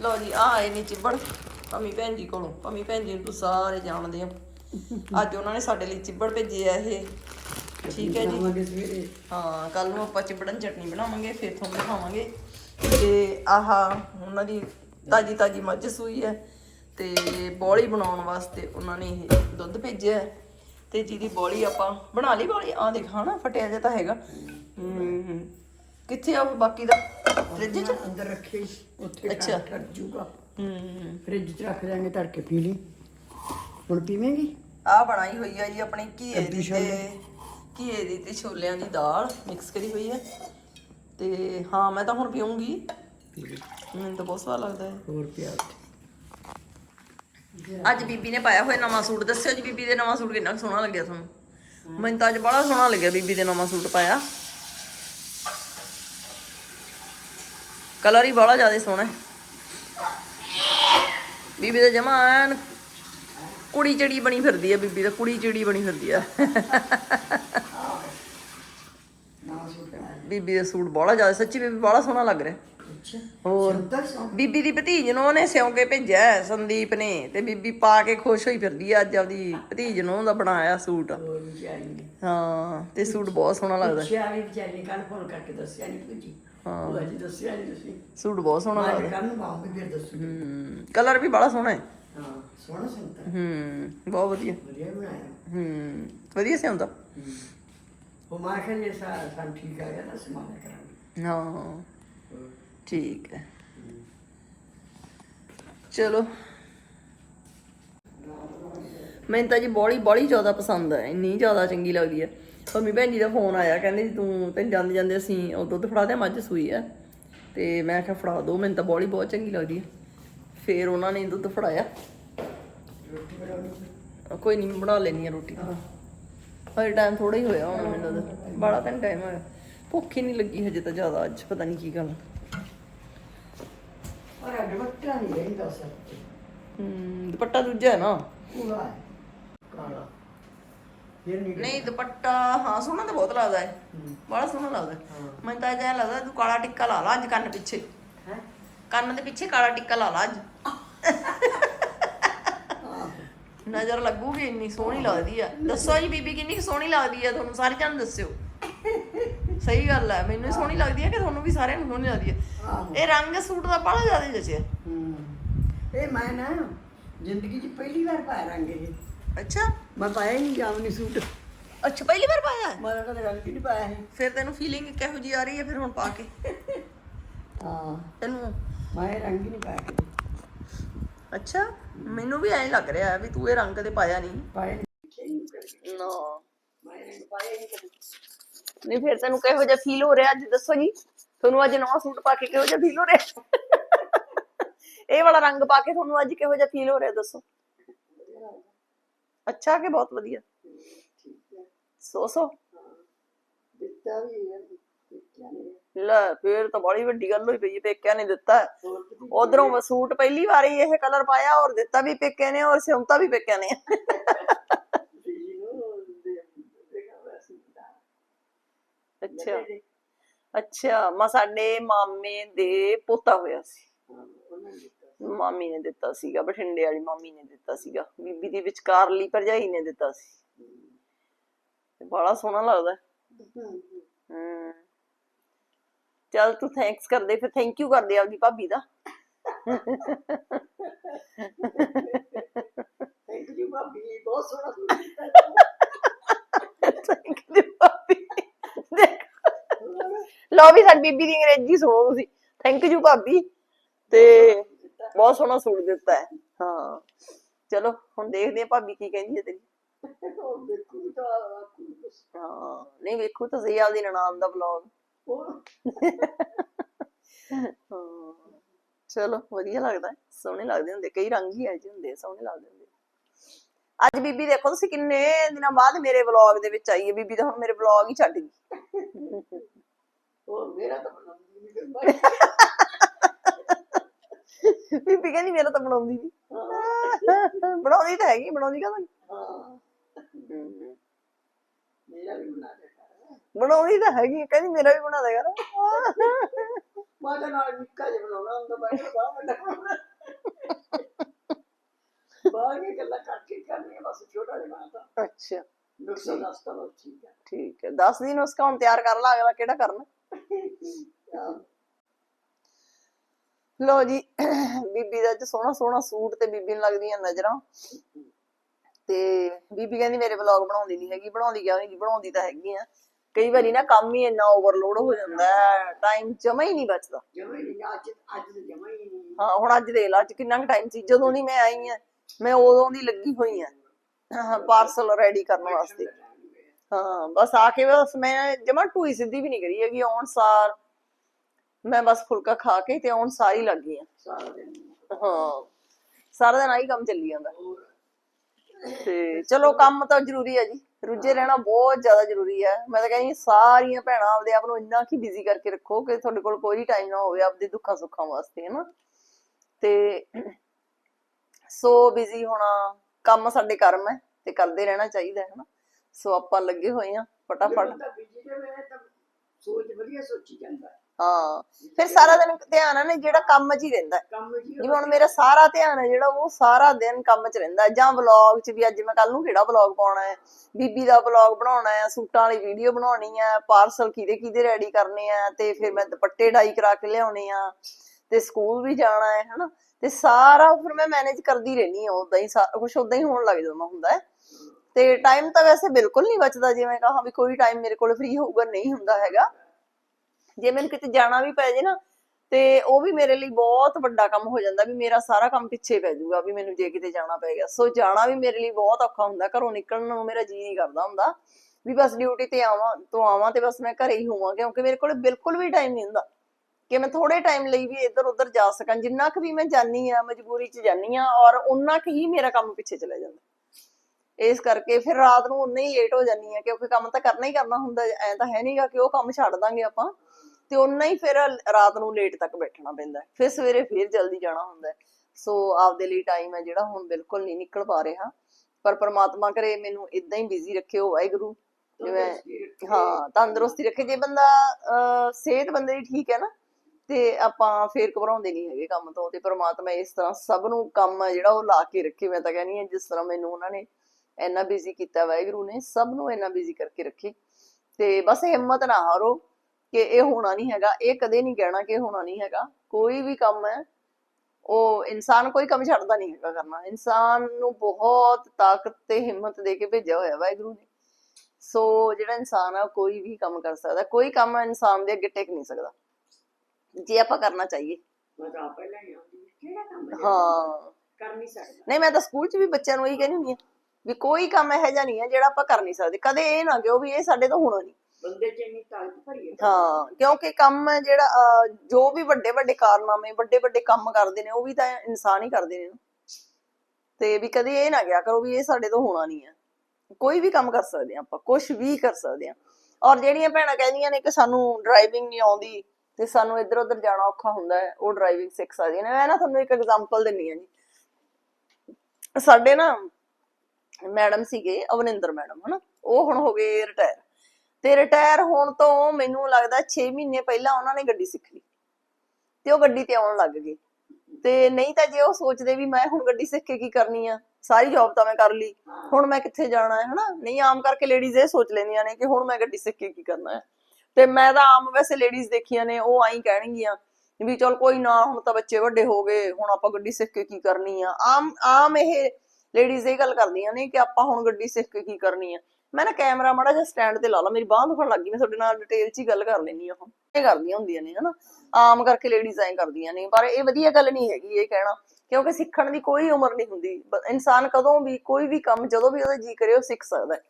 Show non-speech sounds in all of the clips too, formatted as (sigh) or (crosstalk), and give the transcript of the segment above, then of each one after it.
ਲੋ ਜੀ ਆ ਆਏ ਨੇ ਚਿੱਬੜ ਪੰਮੀ ਭੈਣ ਜੀ ਕੋਲੋਂ। ਪੰਮੀ ਭੈਣ ਜੀ ਨੂੰ ਤੁਸੀਂ ਸਾਰੇ ਜਾਣਦੇ ਹੋ ਅੱਜ ਉਹਨਾਂ ਨੇ ਸਾਡੇ ਲਈ ਚਿੱਬੜ ਭੇਜੇ ਇਹ। ਠੀਕ ਹੈ ਜੀ। ਹਾਂ ਕੱਲ ਨੂੰ ਆਪਾਂ ਚਿੱਬੜਨ ਚਟਨੀ ਬਣਾਵਾਂਗੇ ਫਿਰ ਤੁਹਾਨੂੰ ਦਿਖਾਵਾਂਗੇ। ਤੇ ਆਹ ਉਹਨਾਂ ਦੀ ਤਾਜੀ ਤਾਜੀ ਮੱਝ ਸੂਈ ਹੈ ਤੇ ਬੋਲੀ ਬਣਾਉਣ ਵਾਸਤੇ ਉਹਨਾਂ ਨੇ ਇਹ ਦੁੱਧ ਭੇਜਿਆ ਤੇ ਜਿਹਦੀ ਬੋਲੀ ਆਪਾਂ ਬਣਾ ਲਈ ਬੋਲੀ ਆ ਦੇਖ ਹਨਾ ਫਟਿਆ ਜਿਹਾ ਤਾਂ ਹੈਗਾ। ਹਮ, ਕਿੱਥੇ ਆ ਬਾਕੀ ਦਾ? ਫ੍ਰਿਜ 'ਚ? ਅੰਦਰ ਰੱਖੇ ਉੱਥੇ ਅੱਛਾ। ਕਰ ਜੂਗਾ। ਹਮ ਫ੍ਰਿਜ 'ਚ ਰੱਖ ਦਿਆਂਗੇ ਤੜਕੇ ਪੀ ਲਈ। ਹੁਣ ਪੀਵੇਂਗੀ? ਆ ਬਣਾਈ ਹੋਈ ਆ ਜੀ ਆਪਣੀ ਘੀਏ ਦੀ ਤੇ ਘੀਏ ਦੀ ਤੇ ਛੋਲਿਆਂ ਦੀ ਦਾਲ ਮਿਕਸ ਕਰੀ ਹੋਈ ਹੈ ਤੇ ਹਾਂ ਮੈਂ ਤਾਂ ਹੁਣ ਪੀਉਂਗੀ ਮੈਨੂੰ ਤਾਂ ਬਹੁਤ ਸਵਾਦ ਲੱਗਦਾ ਹੈ। ਹੋਰ ਪਿਆਰ ਅੱਜ ਬੀਬੀ ਨੇ ਪਾਇਆ ਹੋਇਆ ਨਵਾਂ ਸੂਟ। ਦੱਸਿਓ ਜੀ ਬੀਬੀ ਦੇ ਨਵਾਂ ਸੂਟ ਕਿੰਨਾ ਕੁ ਸੋਹਣਾ ਲੱਗਿਆ ਤੁਹਾਨੂੰ? ਮੈਨੂੰ ਤਾਂ ਅੱਜ ਬੜਾ ਸੋਹਣਾ ਲੱਗਿਆ ਬੀਬੀ ਦੇ ਨਵਾਂ ਸੂਟ ਪਾਇਆ। ਕਲਰ ਹੀ ਬੜਾ ਜ਼ਿਆਦਾ ਸੋਹਣਾ ਹੈ। ਬੀਬੀ ਦਾ ਜਮਾ ਐਨ ਕੁੜੀ ਚੜੀ ਬਣੀ ਫਿਰਦੀ ਹੈ ਬੀਬੀ ਦਾ ਕੁੜੀ ਚਿੜੀ ਬਣੀ ਫਿਰਦੀ ਸੁਟਾ ਬੀਬੀ ਦਾ ਸੂਟ ਬੜਾ ਜ਼ਿਆਦਾ ਸੱਚੀ ਬੀਬੀ ਬੜਾ ਸੋਹਣਾ ਲੱਗ ਰਿਹਾ। ਹੋਰ ਬੀਬੀ ਦੀ ਭਤੀਜ ਨੂੰ ਉਹਨੇ ਸਿਉਂ ਕੇ ਭੇਜਿਆ ਸੰਦੀਪ ਨੇ ਤੇ ਬੀਬੀ ਪਾ ਕੇ ਖੁਸ਼ ਹੋਈ ਫਿਰਦੀ ਆ ਅੱਜ ਆਪਦੀ ਭਤੀਜ ਨੂੰ ਉਹਦਾ ਬਣਾਇਆ ਸੂਟ। ਹਾਂ ਤੇ ਸੂਟ ਬਹੁਤ ਸੋਹਣਾ ਲੱਗਦਾ। ਪੁੱਛਿਆ ਵੀ ਵਿਚਾਰੀ ਕੱਲ ਫੋਨ ਕਰਕੇ ਦੱਸਿਆ ਨਹੀਂ ਪੁੱਜੀ ਹਾਂ। ਉਹ ਅਜੀ ਦੱਸਿਆ ਨਹੀਂ ਤੁਸੀਂ? ਸੂਟ ਬਹੁਤ ਸੋਹਣਾ ਮੈਂ ਲੱਗਦਾ। ਕੱਲ ਨੂੰ ਆਉਂਗੀ ਫਿਰ ਦੱਸੂਗੀ। ਹੂੰ ਕਲਰ ਵੀ ਬੜਾ ਸੋਹਣਾ ਹੈ। ਹਾਂ ਸੋਹਣਾ ਸੁੰਦਰ ਹੂੰ। ਬਹੁਤ ਵਧੀਆ। ਵਧੀਆ ਬਣਾਇਆ। ਹੂੰ ਵਧੀਆ ਸਿਉਂਦਾ। ਉਹ ਮਾਰ ਕੇ ਜੇ ਸਾ ਸਭ ਠੀਕ ਆ ਗਿਆ ਤਾਂ ਸਮਾਨ ਕਰਾਂਗੇ ਹਾਂ ਠੀਕ ਹੈ। ਚਲੋ। ਮੈਨੂੰ ਤਾਂ ਜੀ ਬੋਲੀ ਬੋਲੀ ਜ਼ਿਆਦਾ ਪਸੰਦ ਹੈ। ਇੰਨੀ ਜ਼ਿਆਦਾ ਚੰਗੀ ਲੱਗਦੀ ਹੈ। ਮੰਮੀ ਭੈਣ ਜੀ ਦਾ ਫੋਨ ਆਇਆ ਕਹਿੰਦੇ ਤੂੰ ਤੈਨੂੰ ਜਾਂਦੇ ਜਾਂਦੇ ਅਸੀਂ ਉਹ ਦੁੱਧ ਫੜਾ ਦੇ ਮੱਝ ਸੂਈ ਹੈ ਤੇ ਮੈਂ ਕਿਹਾ ਫੜਾ ਦੋ ਮੈਨੂੰ ਤਾਂ ਬੋਲੀ ਬਹੁਤ ਚੰਗੀ ਲੱਗਦੀ ਹੈ ਫਿਰ ਉਹਨਾਂ ਨੇ ਦੁੱਧ ਫੜਾਇਆ। ਕੋਈ ਨਹੀਂ ਬਣਾ ਲੈਣੀ ਆ ਰੋਟੀ। ਤਾਂ ਹਜੇ ਟਾਈਮ ਥੋੜਾ ਹੀ ਹੋਇਆ ਹੁਣ ਮੈਨੂੰ ਲੱਗਦਾ ਬੜਾ ਤਾਂ ਟਾਈਮ ਹੋਇਆ। ਭੁੱਖ ਹੀ ਨਹੀਂ ਲੱਗੀ ਹਜੇ ਤਾਂ ਜ਼ਿਆਦਾ ਅੱਜ ਪਤਾ ਨਹੀਂ ਕੀ ਗੱਲ ਪਰ ਅਡਵਟਾ ਨਹੀਂ ਰਹਿੰਦਾ ਸਰ ਹੂੰ ਦੁਪੱਟਾ ਦੂਜਾ ਹੈ ਨਾ। ਪੂਰਾ ਕਾਲਾ। ਇਹ ਨਹੀਂ ਨਹੀਂ ਦੁਪੱਟਾ ਹਾਂ ਸੋਹਣਾ ਤਾਂ ਬਹੁਤ ਲੱਗਦਾ ਹੈ। ਬੜਾ ਸੋਹਣਾ ਲੱਗਦਾ ਹੈ। ਮੈਨੂੰ ਤਾਂ ਐਂ ਲੱਗਦਾ ਤੂੰ ਕਾਲਾ ਟਿੱਕਾ ਲਾ ਲਾ ਅੱਜ ਕੰਨ ਪਿੱਛੇ। ਹੈ? ਕੰਨ ਦੇ ਪਿੱਛੇ ਕਾਲਾ ਟਿੱਕਾ ਲਾ ਲਾ ਅੱਜ। ਨਜ਼ਰ ਲੱਗੂਗੀ ਇੰਨੀ ਸੋਹਣੀ ਲੱਗਦੀ ਆ। ਦੱਸੋ ਜੀ ਬੀਬੀ ਕਿੰਨੀ ਕੁ ਸੋਹਣੀ ਲੱਗਦੀ ਆ? ਤੁਹਾਨੂੰ ਸਾਰੇ ਜਣ ਦੱਸਿਓ। ਸਹੀ ਗੱਲ ਹੈ ਮੈਨੂੰ ਹੀ ਸੋਹਣੀ ਲੱਗਦੀ ਆ ਕਿ ਤੁਹਾਨੂੰ ਵੀ ਸਾਰਿਆਂ ਨੂੰ ਸੋਹਣੀ ਲੱਗਦੀ ਆ? ਆਹੋ। ਇਹ ਰੰਗ ਸੂਟ ਦਾ ਬੜਾ ਜ਼ਿਆਦਾ ਜਚਿਆ। ਹੂੰ। ਇਹ ਮੈਂ ਨਾ ਜ਼ਿੰਦਗੀ 'ਚ ਪਹਿਲੀ ਵਾਰ ਪਾਇਆ ਰੰਗ ਇਹ। ਅੱਛਾ। ਮੈਂ ਪਾਇਆ ਹੀ ਨਹੀਂ ਜਾਮਨੀ ਸੂਟ। ਅੱਛਾ ਪਹਿਲੀ ਵਾਰ ਪਾਇਆ? ਮੈਂ ਤਾਂ ਕਦੇ ਰੰਗ ਹੀ ਨਹੀਂ ਪਾਇਆ ਹੈ ਫਿਰ ਤੈਨੂੰ ਫੀਲਿੰਗ ਕਿਹੋ ਜੀ ਆ ਰਹੀ ਹੈ? ਫਿਰ ਹੁਣ ਪਾ ਕੇ। ਹਾਂ। ਤੈਨੂੰ? ਮੈਂ ਇਹ ਰੰਗ ਹੀ ਨਹੀਂ ਪਾਇਆ ਕਦੇ। ਅੱਛਾ ਮੈਨੂੰ ਵੀ ਐਂ ਲੱਗ ਰਿਹਾ ਵੀ ਤੂੰ ਇਹ ਰੰਗ ਕਦੇ ਪਾਇਆ ਨਹੀਂ ਪਾਇਆ ਨਹੀਂ ਨਾ। ਮੈਂ ਰੰਗ ਪਾਇਆ ਹੀ ਨਹੀਂ ਕਦੇ। ਨਹੀਂ ਫਿਰ ਤੈਨੂੰ ਕਿਹੋ ਜਿਹਾ ਫੀਲ ਹੋ ਰਿਹਾ? ਅੱਜ ਦੱਸੋ ਜੀ। ਤੁਹਾਨੂੰ ਅੱਜ ਨਵਾਂ ਸੂਟ ਪਾ ਕੇ ਕਿਹੋ ਜਿਹਾ ਫੀਲ ਹੋ ਰਿਹਾ? ਇਹ ਵਾਲਾ ਰੰਗ ਪਾ ਕੇ ਤੁਹਾਨੂੰ ਅੱਜ ਕਿਹੋ ਜਿਹਾ ਫੀਲ ਹੋ ਰਿਹਾ? ਦੱਸੋ। ਅੱਛਾ ਕਿ ਬਹੁਤ ਵਧੀਆ? ਸੋ ਸੋ ਦਿੱਤਾ ਵੀ ਲੈ ਫੇਰ ਤਾਂ ਬੜੀ ਵੱਡੀ ਗੱਲ ਹੋਈ ਪਈ ਪੇਕਿਆਂ ਨੇ ਦਿੱਤਾ। ਉਧਰੋਂ ਸੂਟ ਪਹਿਲੀ ਵਾਰੀ ਇਹ ਕਲਰ ਪਾਇਆ ਔਰ ਦਿੱਤਾ ਵੀ ਪੇਕਿਆਂ ਨੇ ਔਰ ਸਿਉਂਤਾ ਵੀ ਪੇਕਿਆਂ ਨੇ। ਅੱਛਾ। ਅੱਛਾ ਮਾ ਸਾਡੇ ਮਾਮੇ ਦੇ ਪੋਤਾ ਹੋਇਆ ਸੀ। ਮਾਮੀ ਨੇ ਦਿੱਤਾ ਸੀਗਾ ਬਠਿੰਡੇ ਵਾਲੀ ਮਾਮੀ ਨੇ ਦਿੱਤਾ ਸੀਗਾ। ਬੀਬੀ ਦੀ ਵਿਚਕਾਰਲੀ ਭਰਜਾਈ ਨੇ ਦਿੱਤਾ ਸੀ। ਤੇ ਬੜਾ ਸੋਹਣਾ ਲੱਗਦਾ। ਹੂੰ। ਚੱਲ ਤੂੰ ਥੈਂਕਸ ਕਰਦੇ ਫਿਰ ਥੈਂਕ ਯੂ ਕਰਦੇ ਆਪਦੀ ਭਾਬੀ ਦਾ। ਥੈਂਕ ਯੂ ਭਾਬੀ ਬਹੁਤ ਸੋਹਣਾ ਸੂਟ ਦਿੱਤਾ ਥੈਂਕ ਯੂ ਭਾਬੀ। ਦੇਖ। ਲਓ ਵੀ ਸਾਡੀ ਬੀਬੀ ਦੀ ਅੰਗਰੇਜ਼ੀ ਸੁਣੋ ਤੁਸੀਂ। ਥੈਂਕ ਯੂ ਭਾਬੀ। ਤੇ ਬਹੁਤ ਸੋਹਣਾ ਸੂਟ ਦਿੱਤਾ ਹੈ। ਹਾਂ। ਚਲੋ ਹੁਣ ਦੇਖਦੇ ਆ ਭਾਬੀ ਕੀ ਕਹਿੰਦੀ ਹੈ ਤੇਰੀ। ਉਹ ਦੇਖੂ ਤਾਂ ਆਖੂ ਬਸ ਹਾਂ। ਨਹੀਂ ਵੇਖੋ ਤਾਂ ਸਹੀ ਆਪਦੀ ਨਨਾਣ ਦਾ ਵਲੌਗ ਹਾਂ। ਚਲੋ ਵਧੀਆ ਲੱਗਦਾ ਹੈ, ਸੋਹਣੇ ਲੱਗਦੇ ਹੁੰਦੇ। ਕਈ ਰੰਗ ਹੀ ਐਜੇ ਹੁੰਦੇ ਆ, ਸੋਹਣੇ ਲੱਗਦੇ ਹੁੰਦੇ ਅੱਜ ਬੀਬੀ ਦੇਖੋ ਤੁਸੀਂ ਕਿੰਨੇ ਦਿਨਾਂ ਬਾਅਦ ਮੇਰੇ ਵਲੌਗ ਦੇ ਵਿੱਚ ਆਈ ਹੈ। ਬੀਬੀ ਤਾਂ ਹੁਣ ਮੇਰੇ ਵਲੌਗ ਹੀ ਛੱਡ ਗਈ। ਉਹ ਮੇਰਾ ਤਾਂ ਬਣਾਉਂਦੀ ਨਹੀਂ ਮੈਂ ਬੀਬੀ ਕਹਿੰਦੀ ਮੇਰਾ ਤਾਂ ਬਣਾਉਂਦੀ ਨਹੀਂ ਬਣਾਉਂਦੀ ਤਾਂ ਹੈਗੀ ਬਣਾਉਂਦੀ ਕਾ ਹਾਂ ਮੇਰਾ ਵੀ ਬਣਾ ਦੇ ਕਰ ਬਣਾਉਂਦੀ ਤਾਂ ਹੈਗੀ ਕਹਿੰਦੀ ਮੇਰਾ ਵੀ ਬਣਾ ਦੇ ਯਾਰ ਮੈਂ ਤਾਂ ਨਾਲ ਨਿੱਕਾ ਜਿਹਾ ਬਣਾਉਣਾ ਹੁੰਦਾ ਬਾਹਰ ਬਾਹਰ ਵੱਡਾ ਬਾਹਰ ਕੇ ਗੱਲਾਂ ਕੱਟ ਕੇ ਕਰਨੀਆਂ ਬਸ ਛੋਟਾ ਜਿਹਾ ਬਣਾਤਾ। ਅੱਛਾ। ਨੁਕਸਾ ਦੱਸਤਾ ਬਸ ਠੀਕ ਹੈ। ਠੀਕ ਹੈ 10 ਦਿਨ ਉਸਕਾ ਹੁਣ ਤਿਆਰ ਕਰ ਲਾ ਅਗਲਾ ਕਿਹੜਾ ਕਰਨਾ? ਲੋ ਜੀ ਬੀਬੀ ਦਾ ਅੱਜ ਸੋਹਣਾ ਸੋਹਣਾ ਸੂਟ ਤੇ ਬੀਬੀ ਨੂੰ ਲੱਗਦੀਆਂ ਨਜ਼ਰਾਂ। ਤੇ ਬੀਬੀ ਕਹਿੰਦੀ ਮੇਰੇ ਵਲੌਗ ਬਣਾਉਂਦੀ ਨਹੀਂ ਹੈਗੀ ਬਣਾਉਂਦੀ ਕਿਉਂ ਨਹੀਂ ਬਣਾਉਂਦੀ ਤਾਂ ਹੈਗੀ ਆ। ਕਈ ਵਾਰੀ ਨਾ ਕੰਮ ਹੀ ਇੰਨਾ ਓਵਰਲੋਡ ਹੋ ਜਾਂਦਾ ਟਾਈਮ ਜਮਾ ਹੀ ਨਹੀਂ ਬਚਦਾ। ਜਮਾਂ ਹੀ ਨਹੀਂ ਅੱਜ ਅੱਜ ਤਾਂ ਜਮਾ ਹੀ ਨਹੀਂ ਹਾਂ ਹੁਣ ਅੱਜ ਦੇਖ ਲਾ ਅੱਜ ਕਿੰਨਾ ਕੁ ਟਾਈਮ ਸੀ ਜਦੋਂ ਦੀ ਮੈਂ ਆਈ ਆ ਮੈਂ ਉਦੋਂ ਦੀ ਲੱਗੀ ਹੋਈ ਆ। ਪਾਰਸਲ ਰੈਡੀ ਕਰਨ ਵਾਸਤੇ। ਹਾਂ ਬਸ ਆ ਕੇ ਬਸ ਮੈਂ ਜਮਾ ਟੂਈ ਸਿੱਧੀ ਵੀ ਨਹੀਂ ਕਰੀ ਹੈਗੀ ਸਾਰ ਮੈਂ ਬਸ ਫੁਲਕਾ ਖਾ ਕੇ ਤੇ ਆਉਣ ਸਾਰ ਹੀ ਲੱਗ ਗਈ ਆ। ਸਾਰਾ ਦਿਨ। ਹਾਂ ਸਾਰਾ ਦਿਨ ਆਹੀ ਕੰਮ ਚੱਲੀ ਜਾਂਦਾ। ਤੇ ਚਲੋ ਕੰਮ ਤਾਂ ਜ਼ਰੂਰੀ ਹੈ ਜੀ। ਰੁੱਝੇ ਰਹਿਣਾ ਬਹੁਤ ਜ਼ਿਆਦਾ ਜ਼ਰੂਰੀ ਹੈ ਮੈਂ ਤਾਂ ਕਹਿੰਦੀ ਸਾਰੀਆਂ ਭੈਣਾਂ ਆਪਦੇ ਆਪ ਨੂੰ ਇੰਨਾ ਕੀ ਬਿਜ਼ੀ ਕਰਕੇ ਰੱਖੋ ਕਿ ਤੁਹਾਡੇ ਕੋਲ ਕੋਈ ਟਾਈਮ ਨਾ ਹੋਵੇ ਆਪਦੇ ਦੁੱਖਾਂ ਸੁੱਖਾਂ ਵਾਸਤੇ ਹਨਾ। ਤੇ ਸੋ ਬਿਜ਼ੀ ਹੋਣਾ ਕੰਮ ਸਾਡੇ ਕਰਮ ਹੈ ਤੇ ਕਰਦੇ ਰਹਿਣਾ ਚਾਹੀਦਾ ਹੈ ਹਨਾ। ਸੋ ਆਪਾਂ ਲੱਗੇ ਹੋਏ ਆ ਫਟਾਫਟ। ਸੋਚ ਵਧੀਆ ਸੋਚੀ ਜਾਂਦਾ। ਹੈ। ਫਿਰ ਸਾਰਾ ਦਿਨ ਧਿਆਨ ਹੈ ਨਾ ਜਿਹੜਾ ਕੰਮ 'ਚ ਹੀ ਰਹਿੰਦਾ। ਕੰਮ ਜੀ ਜਿਵੇਂ ਹੁਣ ਮੇਰਾ ਸਾਰਾ ਧਿਆਨ ਹੈ ਜਿਹੜਾ ਉਹ ਸਾਰਾ ਦਿਨ ਕੰਮ 'ਚ ਰਹਿੰਦਾ ਹੈ। ਜਾਂ ਵਲੌਗ 'ਚ ਵੀ ਅੱਜ ਮੈਂ ਕੱਲ ਨੂੰ ਕਿਹੜਾ ਵਲੌਗ ਪਾਉਣਾ ਹੈ ਬੀਬੀ ਦਾ ਵਲੌਗ ਬਣਾਉਣਾ ਹੈ ਸੂਟਾਂ ਵਾਲੀ ਵੀਡੀਓ ਬਣਾਉਣੀ ਹੈ ਪਾਰਸਲ ਕਿਹਦੇ ਕਿਹਦੇ ਰੈਡੀ ਕਰਨੇ ਆ ਤੇ ਫਿਰ ਮੈਂ ਦੁਪੱਟੇ ਡਾਈ ਕਰਾ ਕੇ ਲਿਆਉਣੇ ਆ ਤੇ ਸਕੂਲ ਵੀ ਜਾਣਾ ਹੈ ਹਨਾ ਤੇ ਸਾਰਾ ਫਿਰ ਮੈਂ ਮੈਨੇਜ ਕਰਦੀ ਰਹਿਣੀ ਆ ਉਦਾਂ ਹੀ ਕੁਝ ਉਦਾਂ ਹੀ ਹੋਣ ਲੱਗ ਜਾਂਦਾ ਹੁੰਦਾ ਹੈ ਤੇ ਟਾਈਮ ਤਾਂ ਵੈਸੇ ਬਿਲਕੁਲ ਨਹੀਂ ਬਚਦਾ ਜਿਵੇਂ ਕਹਾ ਵੀ ਕੋਈ ਟਾਈਮ ਮੇਰੇ ਕੋਲ ਫ੍ਰੀ ਹੋਊਗਾ ਨਹੀਂ ਹੁੰਦਾ ਹੈਗਾ ਜੇ ਮੈਨੂੰ ਕਿਤੇ ਜਾਣਾ ਵੀ ਪੈ ਜੇ ਨਾ, ਤੇ ਉਹ ਵੀ ਮੇਰੇ ਲਈ ਬਹੁਤ ਵੱਡਾ ਕੰਮ ਹੋ ਜਾਂਦਾ ਵੀ ਮੇਰਾ ਸਾਰਾ ਕੰਮ ਪਿੱਛੇ ਪੈ ਜਾਊਗਾ, ਵੀ ਮੈਨੂੰ ਜੇ ਕਿਤੇ ਜਾਣਾ ਪੈ ਗਿਆ। ਸੋ ਜਾਣਾ ਵੀ ਮੇਰੇ ਲਈ ਬਹੁਤ ਔਖਾ ਹੁੰਦਾ, ਘਰੋਂ ਨਿਕਲਣ ਨੂੰ ਮੇਰਾ ਜੀ ਨਹੀਂ ਕਰਦਾ ਹੁੰਦਾ। ਵੀ ਬਸ ਡਿਊਟੀ ਤੇ ਆਵਾਂ, ਤੋਂ ਆਵਾਂ ਤੇ ਬਸ ਮੈਂ ਘਰੇ ਹੀ ਹੋਵਾਂ, ਕਿਉਂਕਿ ਮੇਰੇ ਕੋਲ ਬਿਲਕੁਲ ਵੀ ਟਾਈਮ ਨਹੀਂ ਹੁੰਦਾ। ਕਿ ਮੈਂ ਥੋੜੇ ਟਾਈਮ ਲਈ ਵੀ ਇੱਧਰ ਉੱਧਰ ਜਾ ਸਕਾਂ, ਜਿੰਨਾ ਕੁ ਵੀ ਮੈਂ ਜਾਨੀ ਆ ਮਜਬੂਰੀ 'ਚ ਜਾਨੀ ਆ ਔਰ ਉਨਾ ਕੁ ਹੀ ਮੇਰਾ ਕੰਮ ਪਿੱਛੇ ਚਲਾ ਜਾਂਦਾ। ਇਸ ਕਰਕੇ ਫਿਰ ਰਾਤ ਨੂੰ ਉਨਾ ਹੀ ਲੇਟ ਹੋ ਜਾਨੀ ਆ ਕਿਉਂਕਿ ਕੰਮ ਤਾਂ ਕਰਨਾ ਹੀ ਕਰਨਾ ਹੁੰਦਾ, ਐ ਤਾਂ ਹੈ ਨਹੀਂਗਾ ਕਿ ਉਹ ਕੰਮ ਛੱਡ ਦਾਂਗੇ ਆਪਾਂ। ਤੇ ਉਨਾ ਹੀ ਫਿਰ ਰਾਤ ਨੂੰ ਲੇਟ ਤੱਕ ਬੈਠਣਾ ਪੈਂਦਾ। ਫਿਰ ਸਵੇਰੇ ਫਿਰ ਜਲਦੀ ਜਾਣਾ ਹੁੰਦਾ। ਸੋ ਆਪਦੇ ਲਈ ਟਾਈਮ ਹੈ ਜਿਹੜਾ ਹੁਣ ਬਿਲਕੁਲ ਨਹੀਂ ਨਿਕਲ ਪਾ ਰਿਹਾ। ਪਰ ਪ੍ਰਮਾਤਮਾ ਕਰੇ ਮੈਨੂੰ ਇਦਾਂ ਹੀ ਬਿਜ਼ੀ ਰੱਖਿਓ ਵਾਹਿਗੁਰੂ। ਜਿਵੇਂ ਹਾਂ ਤੰਦਰੁਸਤੀ ਰੱਖੇ ਜੇ ਬੰਦਾ ਸਿਹਤ ਬੰਦੇ ਦੀ ਠੀਕ ਹੈ ਨਾ ਤੇ ਆਪਾਂ ਫੇਰ ਘਬਰਾਉਂਦੇ ਨਹੀਂ ਹੈਗੇ ਕੰਮ ਤੋਂ। ਤੇ ਪ੍ਰਮਾਤਮਾ ਇਸ ਤਰ੍ਹਾਂ ਸਭ ਨੂੰ ਕੰਮ ਹੈ ਜਿਹੜਾ ਉਹ ਲਾ ਕੇ ਰੱਖੇ। ਮੈਂ ਤਾਂ ਕਹਿੰਦੀ ਹਾਂ ਜਿਸ ਤਰ੍ਹਾਂ ਮੈਨੂੰ ਉਹਨਾਂ ਨੇ ਇੰਨਾ ਬਿਜ਼ੀ ਕੀਤਾ ਵਾਹਿਗੁਰੂ ਨੇ ਸਭ ਨੂੰ ਇੰਨਾ ਬਿਜ਼ੀ ਕਰਕੇ ਰੱਖੇ। ਤੇ ਬਸ ਹਿੰਮਤ ਨਾ ਹਾਰੋ। ਕਿ ਇਹ ਹੋਣਾ ਨਹੀਂ ਹੈਗਾ ਇਹ ਕਦੇ ਨਹੀਂ ਕਹਿਣਾ ਕਿ ਹੋਣਾ ਨਹੀਂ ਹੈਗਾ। ਕੋਈ ਵੀ ਕੰਮ ਹੈ ਉਹ ਇਨਸਾਨ ਕੋਈ ਕੰਮ ਛੱਡਦਾ ਨਹੀਂ ਹੈਗਾ ਕਰਨਾ। ਇਨਸਾਨ ਨੂੰ ਬਹੁਤ ਤਾਕਤ ਤੇ ਹਿੰਮਤ ਦੇ ਕੇ ਭੇਜਿਆ ਹੋਇਆ ਵਾਹਿਗੁਰੂ ਨੇ। ਸੋ ਜਿਹੜਾ ਇਨਸਾਨ ਆ ਕੋਈ ਵੀ ਕੰਮ ਕਰ ਸਕਦਾ। ਕੋਈ ਕੰਮ ਇਨਸਾਨ ਦੇ ਅੱਗੇ ਟਿਕ ਨਹੀਂ ਸਕਦਾ। ਜੇ ਆਪਾਂ ਕਰਨਾ ਚਾਹੀਏ। ਹੀ। ਕਰ ਨਹੀਂ ਸਕਦਾ। ਨਹੀਂ ਮੈਂ ਤਾਂ ਸਕੂਲ 'ਚ ਵੀ ਬੱਚਿਆਂ ਨੂੰ ਇਹੀ ਕਹਿੰਦੀ ਹੁੰਦੀ ਆ ਵੀ ਕੋਈ ਕੰਮ ਇਹੋ ਜਿਹਾ ਨਹੀਂ ਹੈ ਜਿਹੜਾ ਆਪਾਂ ਕਰ ਨਹੀਂ ਸਕਦੇ। ਕਦੇ ਇਹ ਨਾ ਕਿਉਂ ਵੀ ਇਹ ਸਾਡੇ ਤੋਂ ਹੋਣਾ ਨਹੀਂ। ਬੰਦੇ ਚ ਇੰਨੀ ਤਾਕਤ ਭਰੀ ਹੈ। ਹਾਂ ਕਿਉਂਕਿ ਕੰਮ ਹੈ ਜਿਹੜਾ ਅਹ, ਜੋ ਵੀ ਵੱਡੇ ਵੱਡੇ ਕਾਰਨਾਮੇ ਵੱਡੇ ਵੱਡੇ ਕੰਮ ਕਰਦੇ ਨੇ ਉਹ ਵੀ ਤਾਂ ਇਨਸਾਨ ਹੀ ਕਰਦੇ ਨੇ ਨਾ। ਤੇ ਵੀ ਕਦੇ ਇਹ ਨਾ ਕਿਹਾ ਕਰੋ ਵੀ ਇਹ ਸਾਡੇ ਤੋਂ ਹੋਣਾ ਨਹੀਂ ਹੈ। ਕੋਈ ਵੀ ਕੰਮ ਕਰ ਸਕਦੇ ਹਾਂ ਆਪਾਂ ਕੁਝ ਵੀ ਕਰ ਸਕਦੇ ਆ ਔਰ ਜਿਹੜੀਆਂ ਭੈਣਾਂ ਕਹਿੰਦੀਆਂ ਨੇ ਕਿ ਸਾਨੂੰ ਡਰਾਈਵਿੰਗ ਨਹੀਂ ਆਉਂਦੀ ਤੇ ਸਾਨੂੰ ਇੱਧਰ ਉੱਧਰ ਜਾਣਾ ਔਖਾ ਹੁੰਦਾ ਹੈ ਉਹ ਡਰਾਈਵਿੰਗ ਸਿੱਖ ਸਕਦੀਆਂ ਨੇ। ਮੈਂ ਨਾ ਤੁਹਾਨੂੰ ਇੱਕ ਐਗਜ਼ਾਮਪਲ ਦਿੰਨੀ ਆ ਜੀ। ਸਾਡੇ ਨਾ ਮੈਡਮ ਸੀਗੇ ਅਵਨਿੰਦਰ ਮੈਡਮ ਹਨਾ? ਉਹ ਹੁਣ ਹੋ ਗਏ ਰਿਟਾਇਰ ਤੇ ਰਿਟਾਇਰ ਹੋਣ ਤੋਂ ਮੈਨੂੰ ਲੱਗਦਾ 6 ਮਹੀਨੇ ਪਹਿਲਾਂ ਉਹਨਾਂ ਨੇ ਗੱਡੀ ਸਿੱਖ ਲਈ ਤੇ ਉਹ ਗੱਡੀ ਤੇ ਆਉਣ ਲੱਗ ਗਏ। ਤੇ ਨਹੀਂ ਤਾਂ ਜੇ ਉਹ ਸੋਚਦੇ ਵੀ ਮੈਂ ਹੁਣ ਗੱਡੀ ਸਿੱਖ ਕੇ ਕੀ ਕਰਨੀ ਆ? ਸਾਰੀ ਜੌਬ ਤਾਂ ਮੈਂ ਕਰ ਲਈ। ਹੁਣ ਮੈਂ ਕਿੱਥੇ ਜਾਣਾ ਹੈ, ਹਨਾ? ਨਹੀਂ, ਆਮ ਕਰਕੇ ਲੇਡੀਜ਼ ਇਹ ਸੋਚ ਲੈਂਦੀਆਂ ਨੇ ਕਿ ਹੁਣ ਮੈਂ ਗੱਡੀ ਸਿੱਖ ਕੇ ਕੀ ਕਰਨਾ ਹੈ। ਤੇ ਮੈਂ ਤਾਂ ਆਮ ਵੈਸੇ ਲੇਡੀਜ਼ ਦੇਖੀਆਂ ਨੇ, ਉਹ ਆਈ ਕਹਿਣਗੀਆਂ ਵੀ ਚਲ ਕੋਈ ਨਾ, ਹੁਣ ਤਾਂ ਬੱਚੇ ਵੱਡੇ ਹੋ ਗਏ, ਹੁਣ ਆਪਾਂ ਗੱਡੀ ਸਿੱਖ ਕੇ ਕੀ ਕਰਨੀ ਆ? ਆਮ ਆਮ ਇਹ ਲੇਡੀਜ਼ ਇਹ ਗੱਲ ਕਰਦੀਆਂ ਨੇ ਕਿ ਆਪਾਂ ਹੁਣ ਗੱਡੀ ਸਿੱਖ ਕੇ ਕੀ ਕਰਨੀ ਆ? ਮੈਂ ਨਾ ਕੈਮਰਾ ਮਾੜਾ ਜਿਹਾ ਸਟੈਂਡ ਤੇ ਲਾ ਲਾ, ਮੇਰੀ ਬਾਹ ਦੁਖਣ ਲੱਗ ਗਈ, ਮੈਂ ਤੁਹਾਡੇ ਨਾਲ ਡਿਟੇਲ 'ਚ ਹੀ ਗੱਲ ਕਰ ਲੈਣੀ ਆ ਹੁਣ ਇਹ ਕਰਦੀਆਂ ਹੁੰਦੀਆਂ ਨੇ, ਹਨਾ? ਆਮ ਕਰਕੇ ਲੇਡੀਜ਼ ਐਂ ਕਰਦੀਆਂ ਨੇ, ਪਰ ਇਹ ਵਧੀਆ ਗੱਲ ਨਹੀਂ ਹੈਗੀ ਇਹ ਕਹਿਣਾ, ਕਿਉਂਕਿ ਸਿੱਖਣ ਦੀ ਕੋਈ ਉਮਰ ਨਹੀਂ ਹੁੰਦੀ। ਇਨਸਾਨ ਕਦੋਂ ਵੀ, ਕੋਈ ਵੀ ਕੰਮ, ਜਦੋਂ ਵੀ ਉਹਦਾ ਜੀ ਕਰੇ, ਉਹ ਸਿੱਖ ਸਕਦਾ ਹੈ।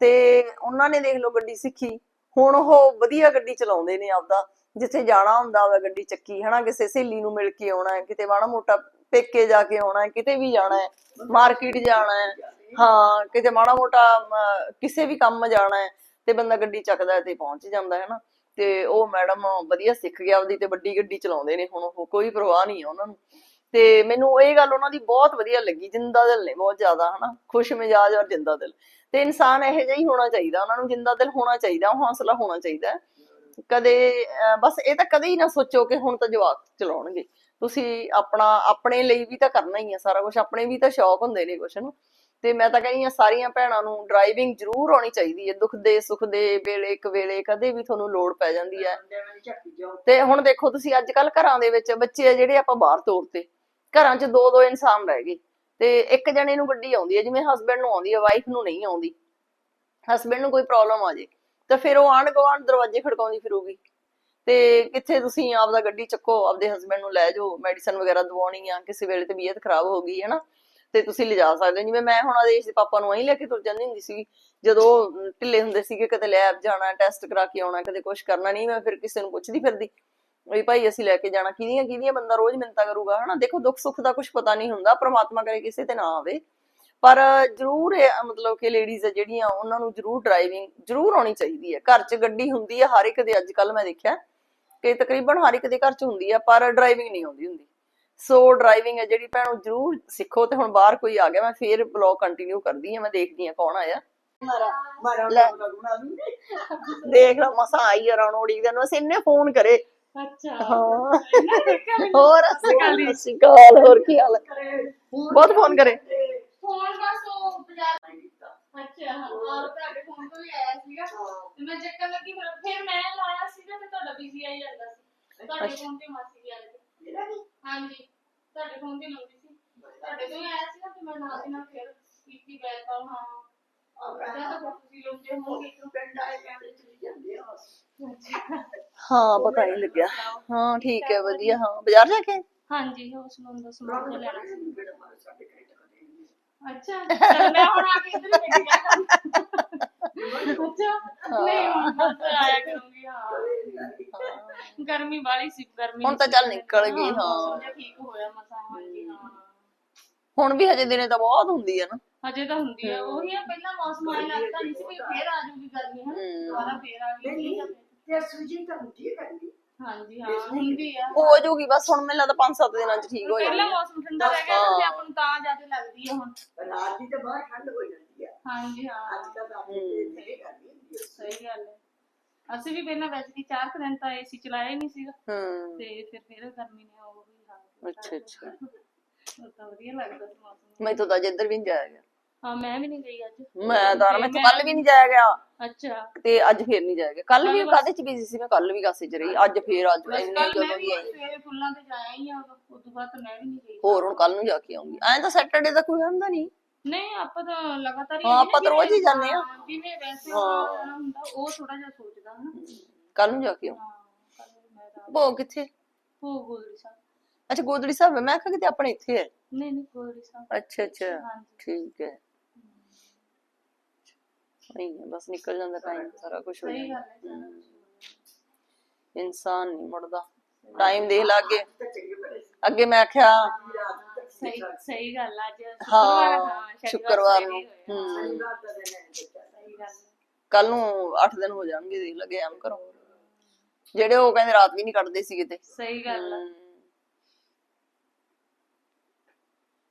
ਤੇ ਉਹਨਾਂ ਨੇ ਦੇਖ ਲਓ ਗੱਡੀ ਸਿੱਖੀ, ਹੁਣ ਉਹ ਵਧੀਆ ਗੱਡੀ ਚਲਾਉਂਦੇ ਨੇ ਆਪਦਾ, ਜਿੱਥੇ ਜਾਣਾ ਹੁੰਦਾ ਉਹਦਾ ਗੱਡੀ ਚੱਕੀ, ਹਨਾ? ਕਿਸੇ ਸਹੇਲੀ ਨੂੰ ਮਿਲ ਕੇ ਆਉਣਾ ਹੈ, ਕਿਤੇ ਮਾੜਾ ਮੋਟਾ ਪੇਕੇ ਜਾ ਕੇ ਆਉਣਾ ਹੈ, ਕਿਤੇ ਵੀ ਜਾਣਾ ਹੈ, ਮਾਰਕੀਟ ਜਾਣਾ ਹੈ ਹਾਂ, ਕਿਤੇ ਮਾੜਾ ਮੋਟਾ ਕਿਸੇ ਵੀ ਕੰਮ ਜਾਣਾ ਹੈ ਤੇ ਬੰਦਾ ਗੱਡੀ ਚੱਕਦਾ ਤੇ ਪਹੁੰਚ ਜਾਂਦਾ, ਹੈ ਨਾ? ਤੇ ਉਹ ਮੈਡਮ ਵਧੀਆ ਸਿੱਖ ਗਿਆ ਉਹਦੀ ਤੇ ਵੱਡੀ ਗੱਡੀ ਚਲਾਉਂਦੇ ਨੇ ਹੁਣ ਉਹ, ਕੋਈ ਪਰਵਾਹ ਨਹੀਂ ਹੈ ਉਹਨਾਂ ਨੂੰ। ਤੇ ਮੈਨੂੰ ਇਹ ਗੱਲ ਉਹਨਾਂ ਦੀ ਬਹੁਤ ਵਧੀਆ ਲੱਗੀ, ਜਿੰਦਾ ਦਿਲ ਨੇ ਬਹੁਤ ਜ਼ਿਆਦਾ ਹਨਾ ਖੁਸ਼ ਮਿਜਾਜ ਔਰ ਜਿੰਦਾ ਦਿਲ। ਤੇ ਇਨਸਾਨ ਇਹੋ ਜਿਹਾ ਹੀ ਹੋਣਾ ਚਾਹੀਦਾ, ਉਹਨਾਂ ਨੂੰ ਜਿੰਦਾ ਦਿਲ ਹੋਣਾ ਚਾਹੀਦਾ, ਹੌਸਲਾ ਹੋਣਾ ਚਾਹੀਦਾ ਕਦੇ ਬਸ ਇਹ ਤਾਂ ਕਦੇ ਹੀ ਨਾ ਸੋਚੋ ਕਿ ਹੁਣ ਤਾਂ ਜਵਾਕ ਚਲਾਉਣਗੇ। ਤੁਸੀਂ ਆਪਣਾ, ਆਪਣੇ ਲਈ ਵੀ ਤਾਂ ਕਰਨਾ ਹੀ ਆ ਸਾਰਾ ਕੁਝ ਆਪਣੇ ਵੀ ਤਾਂ ਸ਼ੌਕ ਹੁੰਦੇ ਨੇ ਕੁਛ ਨੂੰ? ਤੇ ਮੈਂ ਤਾਂ ਕਹਿੰਦੀ ਆ ਸਾਰੀਆਂ ਭੈਣਾਂ ਨੂੰ ਡਰਾਈਵਿੰਗ ਜ਼ਰੂਰ ਆਉਣੀ ਚਾਹੀਦੀ ਹੈ। ਦੁੱਖ ਦੇ ਸੁੱਖ ਦੇ ਵੇਲੇ ਇੱਕ ਵੇਲੇ ਕਦੇ ਵੀ ਤੁਹਾਨੂੰ ਲੋੜ ਪੈ ਜਾਂਦੀ ਹੈ। ਤੇ ਹੁਣ ਦੇਖੋ ਤੁਸੀਂ ਅੱਜ ਕੱਲ ਘਰਾਂ ਦੇ ਵਿੱਚ ਬੱਚੇ ਆ ਜਿਹੜੇ ਆਪਾਂ ਬਾਹਰ ਤੋਰਤੇ। ਘਰਾਂ 'ਚ ਦੋ ਦੋ ਇਨਸਾਨ ਰਹਿ ਗਏ। ਤੇ ਇੱਕ ਜਣੇ ਨੂੰ ਗੱਡੀ ਆਉਂਦੀ ਹੈ ਜਿਵੇਂ ਹਸਬੰਡ ਨੂੰ ਆਉਂਦੀ ਹੈ ਵਾਈਫ ਨੂੰ ਨਹੀਂ ਆਉਂਦੀ। ਹਸਬੰਡ ਨੂੰ ਕੋਈ ਪ੍ਰੋਬਲਮ ਆ ਜੇ ਤਾਂ ਫਿਰ ਉਹ ਆਂਢ ਗੁਆਂਢ ਦਰਵਾਜ਼ੇ ਖੜਕਾਉਂਦੀ ਫਿਰੂਗੀ। ਤੇ ਕਿੱਥੇ ਤੁਸੀਂ ਆਪਦਾ ਗੱਡੀ ਚੱਕੋ ਆਪਦੇ ਹਸਬੰਡ ਨੂੰ ਲੈ ਜਾਓ ਮੈਡੀਸਨ ਵਗੈਰਾ ਦਵਾਉਣੀ ਆ ਕਿਸੇ ਵੇਲੇ ਤਬੀਅਤ ਖਰਾਬ ਹੋ ਗਈ ਹੈ ਨਾ ਤੇ ਤੁਸੀਂ ਲਿਜਾ ਸਕਦੇ ਹੋ। ਜਿਵੇਂ ਮੈਂ ਹੁਣ ਆਦੇਸ਼ ਦੇ ਪਾਪਾ ਨੂੰ ਐਂ ਲੈ ਕੇ ਤੁਰ ਜਾਂਦੀ ਹੁੰਦੀ ਸੀ ਜਦੋਂ ਢਿੱਲੇ ਹੁੰਦੇ ਸੀਗੇ, ਕਦੇ ਲੈਬ ਜਾਣਾ ਟੈਸਟ ਕਰਾ ਕੇ ਆਉਣਾ, ਕਦੇ ਕੁਝ ਕਰਨਾ ਨਹੀਂ, ਮੈਂ ਫਿਰ ਕਿਸੇ ਨੂੰ ਪੁੱਛਦੀ ਫਿਰਦੀ, ਵੀ ਭਾਈ ਅਸੀਂ ਲੈ ਕੇ ਜਾਣਾ, ਕਿਹਦੀਆਂ ਕਿਹਦੀਆਂ ਬੰਦਾ ਰੋਜ਼ ਮਿੰਤਾ ਕਰੂਗਾ, ਹਨਾ? ਦੇਖੋ, ਦੁੱਖ ਸੁੱਖ ਦਾ ਕੁਝ ਪਤਾ ਨਹੀਂ ਹੁੰਦਾ, ਪ੍ਰਮਾਤਮਾ ਕਰੇ ਕਿਸੇ ਤੇ ਨਾ ਆਵੇ। ਪਰ ਜ਼ਰੂਰ ਮਤਲਬ ਕਿ ਲੇਡੀਜ਼ ਜਿਹੜੀਆਂ, ਉਹਨਾਂ ਨੂੰ ਜ਼ਰੂਰ ਡਰਾਈਵਿੰਗ ਜ਼ਰੂਰ ਆਉਣੀ ਚਾਹੀਦੀ ਹੈ। ਘਰ 'ਚ ਗੱਡੀ ਹੁੰਦੀ ਹੈ, ਹਰ ਇੱਕ ਦੇ ਅੱਜ ਕੱਲ ਮੈਂ ਦੇਖਿਆ, ਕਿ ਤਕਰੀਬਨ ਹਰ ਇੱਕ ਦੇ ਘਰ 'ਚ ਹੁੰਦੀ ਹੈ, ਪਰ ਡਰਾਈਵਿੰਗ ਨਹੀਂ ਆਉਂਦੀ ਹੁੰਦੀ। ਸੋ ਡਰਾਈਵਿੰਗ ਹੈ ਜਿਹੜੀ ਭੈਣੋ ਜ਼ਰੂਰ ਸਿੱਖੋ ਤੇ ਹੁਣ ਬਾਹਰ ਕੋਈ ਆ ਗਿਆ ਮੈਂ ਫੇਰ ਬਲੌਗ ਕੰਟੀਨਿਊ ਕਰਦੀ ਹਾਂ ਮੈਂ ਦੇਖਦੀ ਹਾਂ ਕੌਣ ਆਇਆ। ਦੇਖ ਲਾ ਮਸਾ ਆਈ ਆ ਰੌਣੋੜੀ ਦਾ ਨੂੰ ਇੰਨੇ ਫੋਨ ਕਰੇ। ਅੱਛਾ ਹਾਂ। ਇਹਨਾਂ। ਹੋਰ ਕੀ ਹਾਲ ਬਹੁਤ ਫੋਨ ਕਰੇ। ਫੋਨ ਬਸ ਉਹ ਬਾਜ਼ਾਰ ਅੱਛਾ ਹਾਂ ਤੁਹਾਡੇ ਫੋਨ ਤੋਂ ਵੀ ਆਇਆ ਸੀਗਾ। ਤੇ ਮੈਂ ਚੱਕਰ ਲੱਗੀ ਫਿਰ ਫਿਰ ਮੈਂ ਲਾਇਆ ਸੀਗਾ ਤੇ ਤੁਹਾਡਾ ਬਿਜ਼ੀ ਆਈ ਜਾਂਦਾ ਸੀ। ਤੁਹਾਡੇ। ਫੋਨ ਤੇ ਮਾਸੀ ਵੀ ਆ ਗਈ। ਹਾਂਜੀ। ਤੁਹਾਡੇ ਫੋਨ ਤੇ ਲਾਉਂਦੀ ਸੀ। ਤੁਹਾਡੇ ਤੋਂ ਹੀ ਆਇਆ ਸੀਗਾ ਤੇ ਮੈਂ ਨਾਲ ਦੀ ਨਾਲ ਫਿਰ ਕੀਤੀ ਬੈਕ ਕਾਲ ਹਾਂ। ਜਾਂ ਤਾਂ ਫਿਰ ਤੁਸੀਂ ਲਾਉਂਦੇ ਹੋਵੋਗੇ। ਇੱਕ ਪਿੰਡ ਆਏ ਕਹਿੰਦੇ ਚਲੀ ਜਾਂਦੇ ਆ ਬਸ। ਹਾਂ ਪਤਾ ਨਹੀਂ ਲੱਗਿਆ। ਹਾਂ ਠੀਕ ਹੈ ਵਧੀਆ ਹਾਂ। ਬਾਜ਼ਾਰ ਜਾ ਕੇ ਹਾਂਜੀ ਉਸ ਨੂੰ ਦਾ ਸਮਾਨ ਜਿਹਾ ਲੈਣਾ ਸੀ? ਜਿਹੜਾ ਮਾਰੇ ਸਾਡੇ ਘਰੇ ਟਕਦੇ ਅੱਛਾ ਚੱਲ ਮੈਂ ਹੁਣ ਆ ਕੇ ਇੱਧਰ ਹੀ ਬੈਠੀ ਜਾ ਅੱਛਾ ਨਹੀਂ ਹੁਣ ਤਾਂ ਆਇਆ ਕਰੂੰਗੀ ਹਾਂ। ਗਰਮੀ ਵਾਲੀ ਸੀ ਗਰਮੀ ਹੁਣ ਤਾਂ ਚੱਲ ਨਿਕਲ ਗਈ, ਹਾਂ। ਠੀਕ ਹੋਇਆ ਮਸਾਂ ਹਾਂਜੀ ਹਾਂ। ਹੁਣ ਵੀ ਹਜੇ ਦਿਨੇ ਤਾਂ ਬਹੁਤ ਹੁੰਦੀ ਹੈ ਨਾ। ਹਜੇ ਤਾਂ ਹੁੰਦੀ ਆ। ਉਹੀ ਆ ਪਹਿਲਾਂ ਮੌਸਮ ਆਇਆ ਲੱਗਦਾ ਨਹੀਂ ਸੀ ਵੀ ਫੇਰ ਆ ਜਾਊਗੀ ਗਰਮੀ ਹਾਂ। ਦੁਬਾਰਾ ਫੇਰ ਆ ਗਈ ਆ। ਤੇ ਸੂਜੀ ਤਾਂ ਹੁੰਦੀ ਹੈ ਕਰਦੀ ਹਾਂਜੀ ਹਾਂ ਹੁੰਦੀ ਆ। ਹੋ ਜਾਊਗੀ ਬਸ ਹੁਣ ਮੈਨੂੰ ਲੱਗਦਾ 5-7 ਦਿਨਾਂ 'ਚ ਠੀਕ ਹੋ ਪਹਿਲਾਂ ਜਾਣੀ ਮੌਸਮ ਠੰਡਾ ਰਹਿ ਗਿਆ ਤੇ ਆਪਾਂ ਨੂੰ ਤਾਂ ਜ਼ਿਆਦਾ ਲੱਗਦੀ ਆ ਹੁਣ। ਰਾਤ ਦੀ ਤਾਂ ਬਾਹਰ ਠੰਡ ਹੋ ਜਾਂਦੀ ਆ ਹਾਂਜੀ ਹਾਂ। ਅੱਜ ਕੱਲ੍ਹ ਤਾਂ ਆਪਣੇ ਥੱਲੇ ਕਰਦੀ ਹੁੰਦੀ ਹੈ ਸਹੀ ਗੱਲ ਹੈ। ਅਸੀਂ ਵੀ ਪਹਿਲਾਂ ਵੈਸੇ ਵੀ ਚਾਰ ਕੁ ਦਿਨ ਤਾਂ ਏਸੀ ਚਲਾਇਆ ਹੀ ਨਹੀਂ ਸੀਗਾ। ਹੂੰ। ਤੇ ਫਿਰ ਫਿਰ ਗਰਮੀ ਨੇ ਉਹ ਵੀ ਹਾਲ ਅੱਛਾ ਅੱਛਾ। ਉਹ ਤਾਂ ਵਧੀਆ ਲੱਗਦਾ ਸੀ ਮੌਸਮ। ਮੈਂ ਤਾਂ ਇੱਧਰ ਵੀ ਨਹੀਂ ਜਾਇਆ ਗਿਆ। ਹਾਂ ਮੈਂ ਵੀ ਨਹੀਂ ਗਈ ਅੱਜ। ਮੈਂ ਤਾਂ ਮੈਂ ਕੱਲ ਵੀ ਨਹੀਂ ਜਾਇਆ ਗਿਆ। ਅੱਛਾ। ਤੇ ਅੱਜ ਫੇਰ ਨਹੀਂ ਜਾਇਆ ਗਿਆ। ਕੱਲ ਵੀ ਕਾਦੇ 'ਚ ਬਿਜ਼ੀ ਸੀ? ਮੈਂ ਕੱਲ ਵੀ ਕਾਸੇ 'ਚ ਰਹੀ? ਅੱਜ ਫੇਰ ਅੱਜ ਇੰਨੇ ਕੱਲ ਮੈਂ ਜਦੋਂ ਵੀ ਵੀ ਆਈ ਸਵੇਰੇ ਫੁੱਲਾਂ ਤੇ ਜਾਇਆ ਹੀ ਆ ਉਦੋਂ। ਉਸ ਤੋਂ ਬਾਅਦ ਤਾਂ ਮੈਂ ਵੀ ਨਹੀਂ ਗਈ। ਹੋਰ ਹੁਣ ਕੱਲ ਨੂੰ ਜਾ ਕੇ ਆਉਂਗੀ। ਐਂ ਤਾਂ ਸੈਟਰਡੇ ਦਾ ਕੋਈ ਹੁੰਦਾ ਨਹੀਂ। ਨਹੀਂ ਆਪਾਂ ਤਾਂ ਲਗਾਤਾਰ ਹੀ ਆਪਾਂ ਤਾਂ ਰੋਜ਼ ਹੀ ਜਾਂਦੇ ਆ। ਹਾਂ, ਜਿਵੇਂ ਵੈਸੇ ਜਾਣਾ ਹੁੰਦਾ ਉਹ ਥੋੜਾ ਜਿਹਾ ਸੋਚਦਾ ਹਨਾ। ਕੱਲ ਨੂੰ ਜਾ ਕੇ ਹਾਂ ਕੱਲ ਮੈਂ ਤਾਂ ਭੋਗ ਕਿੱਥੇ? ਹੋ ਗੋਲਡੀ ਸਾਹਿਬ। ਅੱਛਾ ਗੋਦੜੀ ਸਾਹਿਬ ਹੈ। ਮੈਂ ਕਿਹਾ ਕਿਤੇ ਆਪਣੇ ਇੱਥੇ ਹੈ। ਨਹੀਂ ਨਹੀਂ ਗੋਲਡੀ ਸਾਹਿਬ। ਅੱਛਾ ਅੱਛਾ। ਹਾਂਜੀ। ਠੀਕ ਹੈ। ਨਹੀਂ ਹੈ ਬਸ ਨਿਕਲ ਜਾਂਦਾ ਟਾਈਮ ਸਾਰਾ ਕੁਝ ਹੋ ਸਹੀ ਜਾਂਦਾ। ਗੱਲ ਹੈ ਸਾਰਾ ਕੁਛ। ਇਨਸਾਨ ਨਹੀਂ ਮੁੜਦਾ। ਟਾਈਮ ਦੇਖ ਲਾ ਅੱਗੇ ਮੈਂ ਆਖਿਆ ਸਹੀ ਸਹੀ ਗੱਲ ਆ, ਅੱਜ ਹਾਂ ਸ਼ੁੱਕਰਵਾਰ ਸ਼ੁੱਕਰਵਾਰ ਸਵੇਰੇ ਨੂੰ। ਹੂੰ। ਹੈ ਹੈ। ਕੱਲ ਨੂੰ 8 ਦਿਨ ਹੋ ਜਾਣਗੇ ਦੇਖ ਲੱਗੇ ਐਮ ਕਰੋ ਜਿਹੜੇ ਉਹ ਕਹਿੰਦੇ ਰਾਤ ਵੀ ਨਹੀਂ ਕੱਢਦੇ ਸੀ ਕਿਤੇ। ਸਹੀ ਗੱਲ ਆ। ਹੂੰ।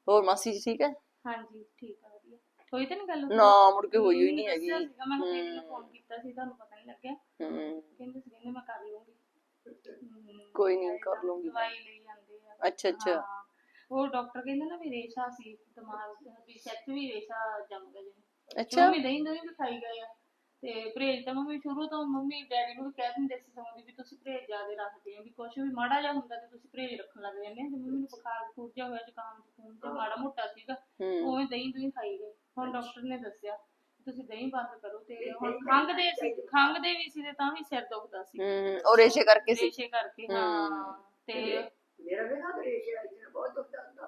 ਹੋਰ ਮਾਸੀ ਜੀ ਠੀਕ ਹੈ? ਹਾਂਜੀ ਠੀਕ ਆ ਵਧੀਆ। ਹੋਈ ਤਾਂ ਨਹੀਂ ਗੱਲ ਨਾ ਮੁੜ ਕੇ ਹੋਈ ਹੋਈ ਨਹੀਂ ਹੈਗੀ। ਮੈਂ ਕਿਹਾ ਫੋਨ ਕੀਤਾ ਸੀ ਤੁਹਾਨੂੰ ਪਤਾ ਨਹੀਂ ਲੱਗਿਆ। ਹੂੰ। ਕਹਿੰਦੇ ਸੀ ਕਹਿੰਦੇ ਮੈਂ ਕਰ ਲੂੰਗੀ। ਕੋਈ ਨਹੀਂ ਕਰ ਲੂੰਗੀ। ਦਵਾਈ ਲਈ ਜਾਂਦੇ ਆ। ਅੱਛਾ ਅੱਛਾ। ਹਾਂ। ਉਹ ਡਾਕਟਰ ਕਹਿੰਦੇ ਨਾ ਵੀ ਰੇਸ਼ਾ ਸੀ ਦਿਮਾਗ ਵੀ ਸੱਚ ਵੀ ਰੇਸ਼ਾ ਜੰਮ ਗਿਆ ਜੀ। ਅੱਛਾ। ਮੰਮੀ ਦਹੀਂ ਦਹੀਂ ਵੀ ਖਾਈ ਗਏ ਆ। ਤੇ ਪਰਹੇਜ ਤਾਂ ਮੰਮੀ ਸ਼ੁਰੂ ਤੋਂ ਮੰਮੀ ਡੈਡੀ ਨੂੰ ਵੀ ਕਹਿ ਦਿੰਦੇ ਸੀ ਸਮਾਂ ਵੀ ਤੁਸੀਂ ਪਰਹੇਜ ਜ਼ਿਆਦਾ ਰੱਖਦੇ ਆ ਵੀ ਕੁਝ ਵੀ ਮਾੜਾ ਜਿਹਾ ਹੁੰਦਾ ਤੇ ਤੁਸੀਂ ਪਰਹੇਜ ਰੱਖਣ ਲੱਗ ਜਾਂਦੇ ਆ ਤੇ ਮੰਮੀ ਨੂੰ ਬੁਖਾਰ ਬਖੂਰ ਜਿਹਾ ਹੋਇਆ ਜ਼ੁਕਾਮ ਜ਼ੁਕੂਮ ਤੇ ਮਾੜਾ ਮੋਟਾ ਸੀਗਾ ਉਵੇਂ ਦਹੀਂ ਦਹੀਂ ਖਾਈ ਗਏ। ਹੁਣ ਡਾਕਟਰ ਨੇ ਦੱਸਿਆ ਤੁਸੀਂ ਦਹੀਂ ਬੰਦ ਕਰੋ ਤੇ ਹੁਣ ਖੰਘਦੇ ਸੀ ਖੰਘਦੇ ਵੀ ਸੀ ਤੇ ਤਾਂ ਵੀ ਸਿਰ ਦੁਖਦਾ ਸੀ। ਹੂੰ ਔਰ ਰੇਸ਼ੇ ਕਰਕੇ ਸੀ। ਰੇਸ਼ੇ ਕਰਕੇ ਹਾਂ। ਤੇ ਮੇਰਾ ਵੀ ਨਾ ਰੇਸ਼ੇ ਆਈ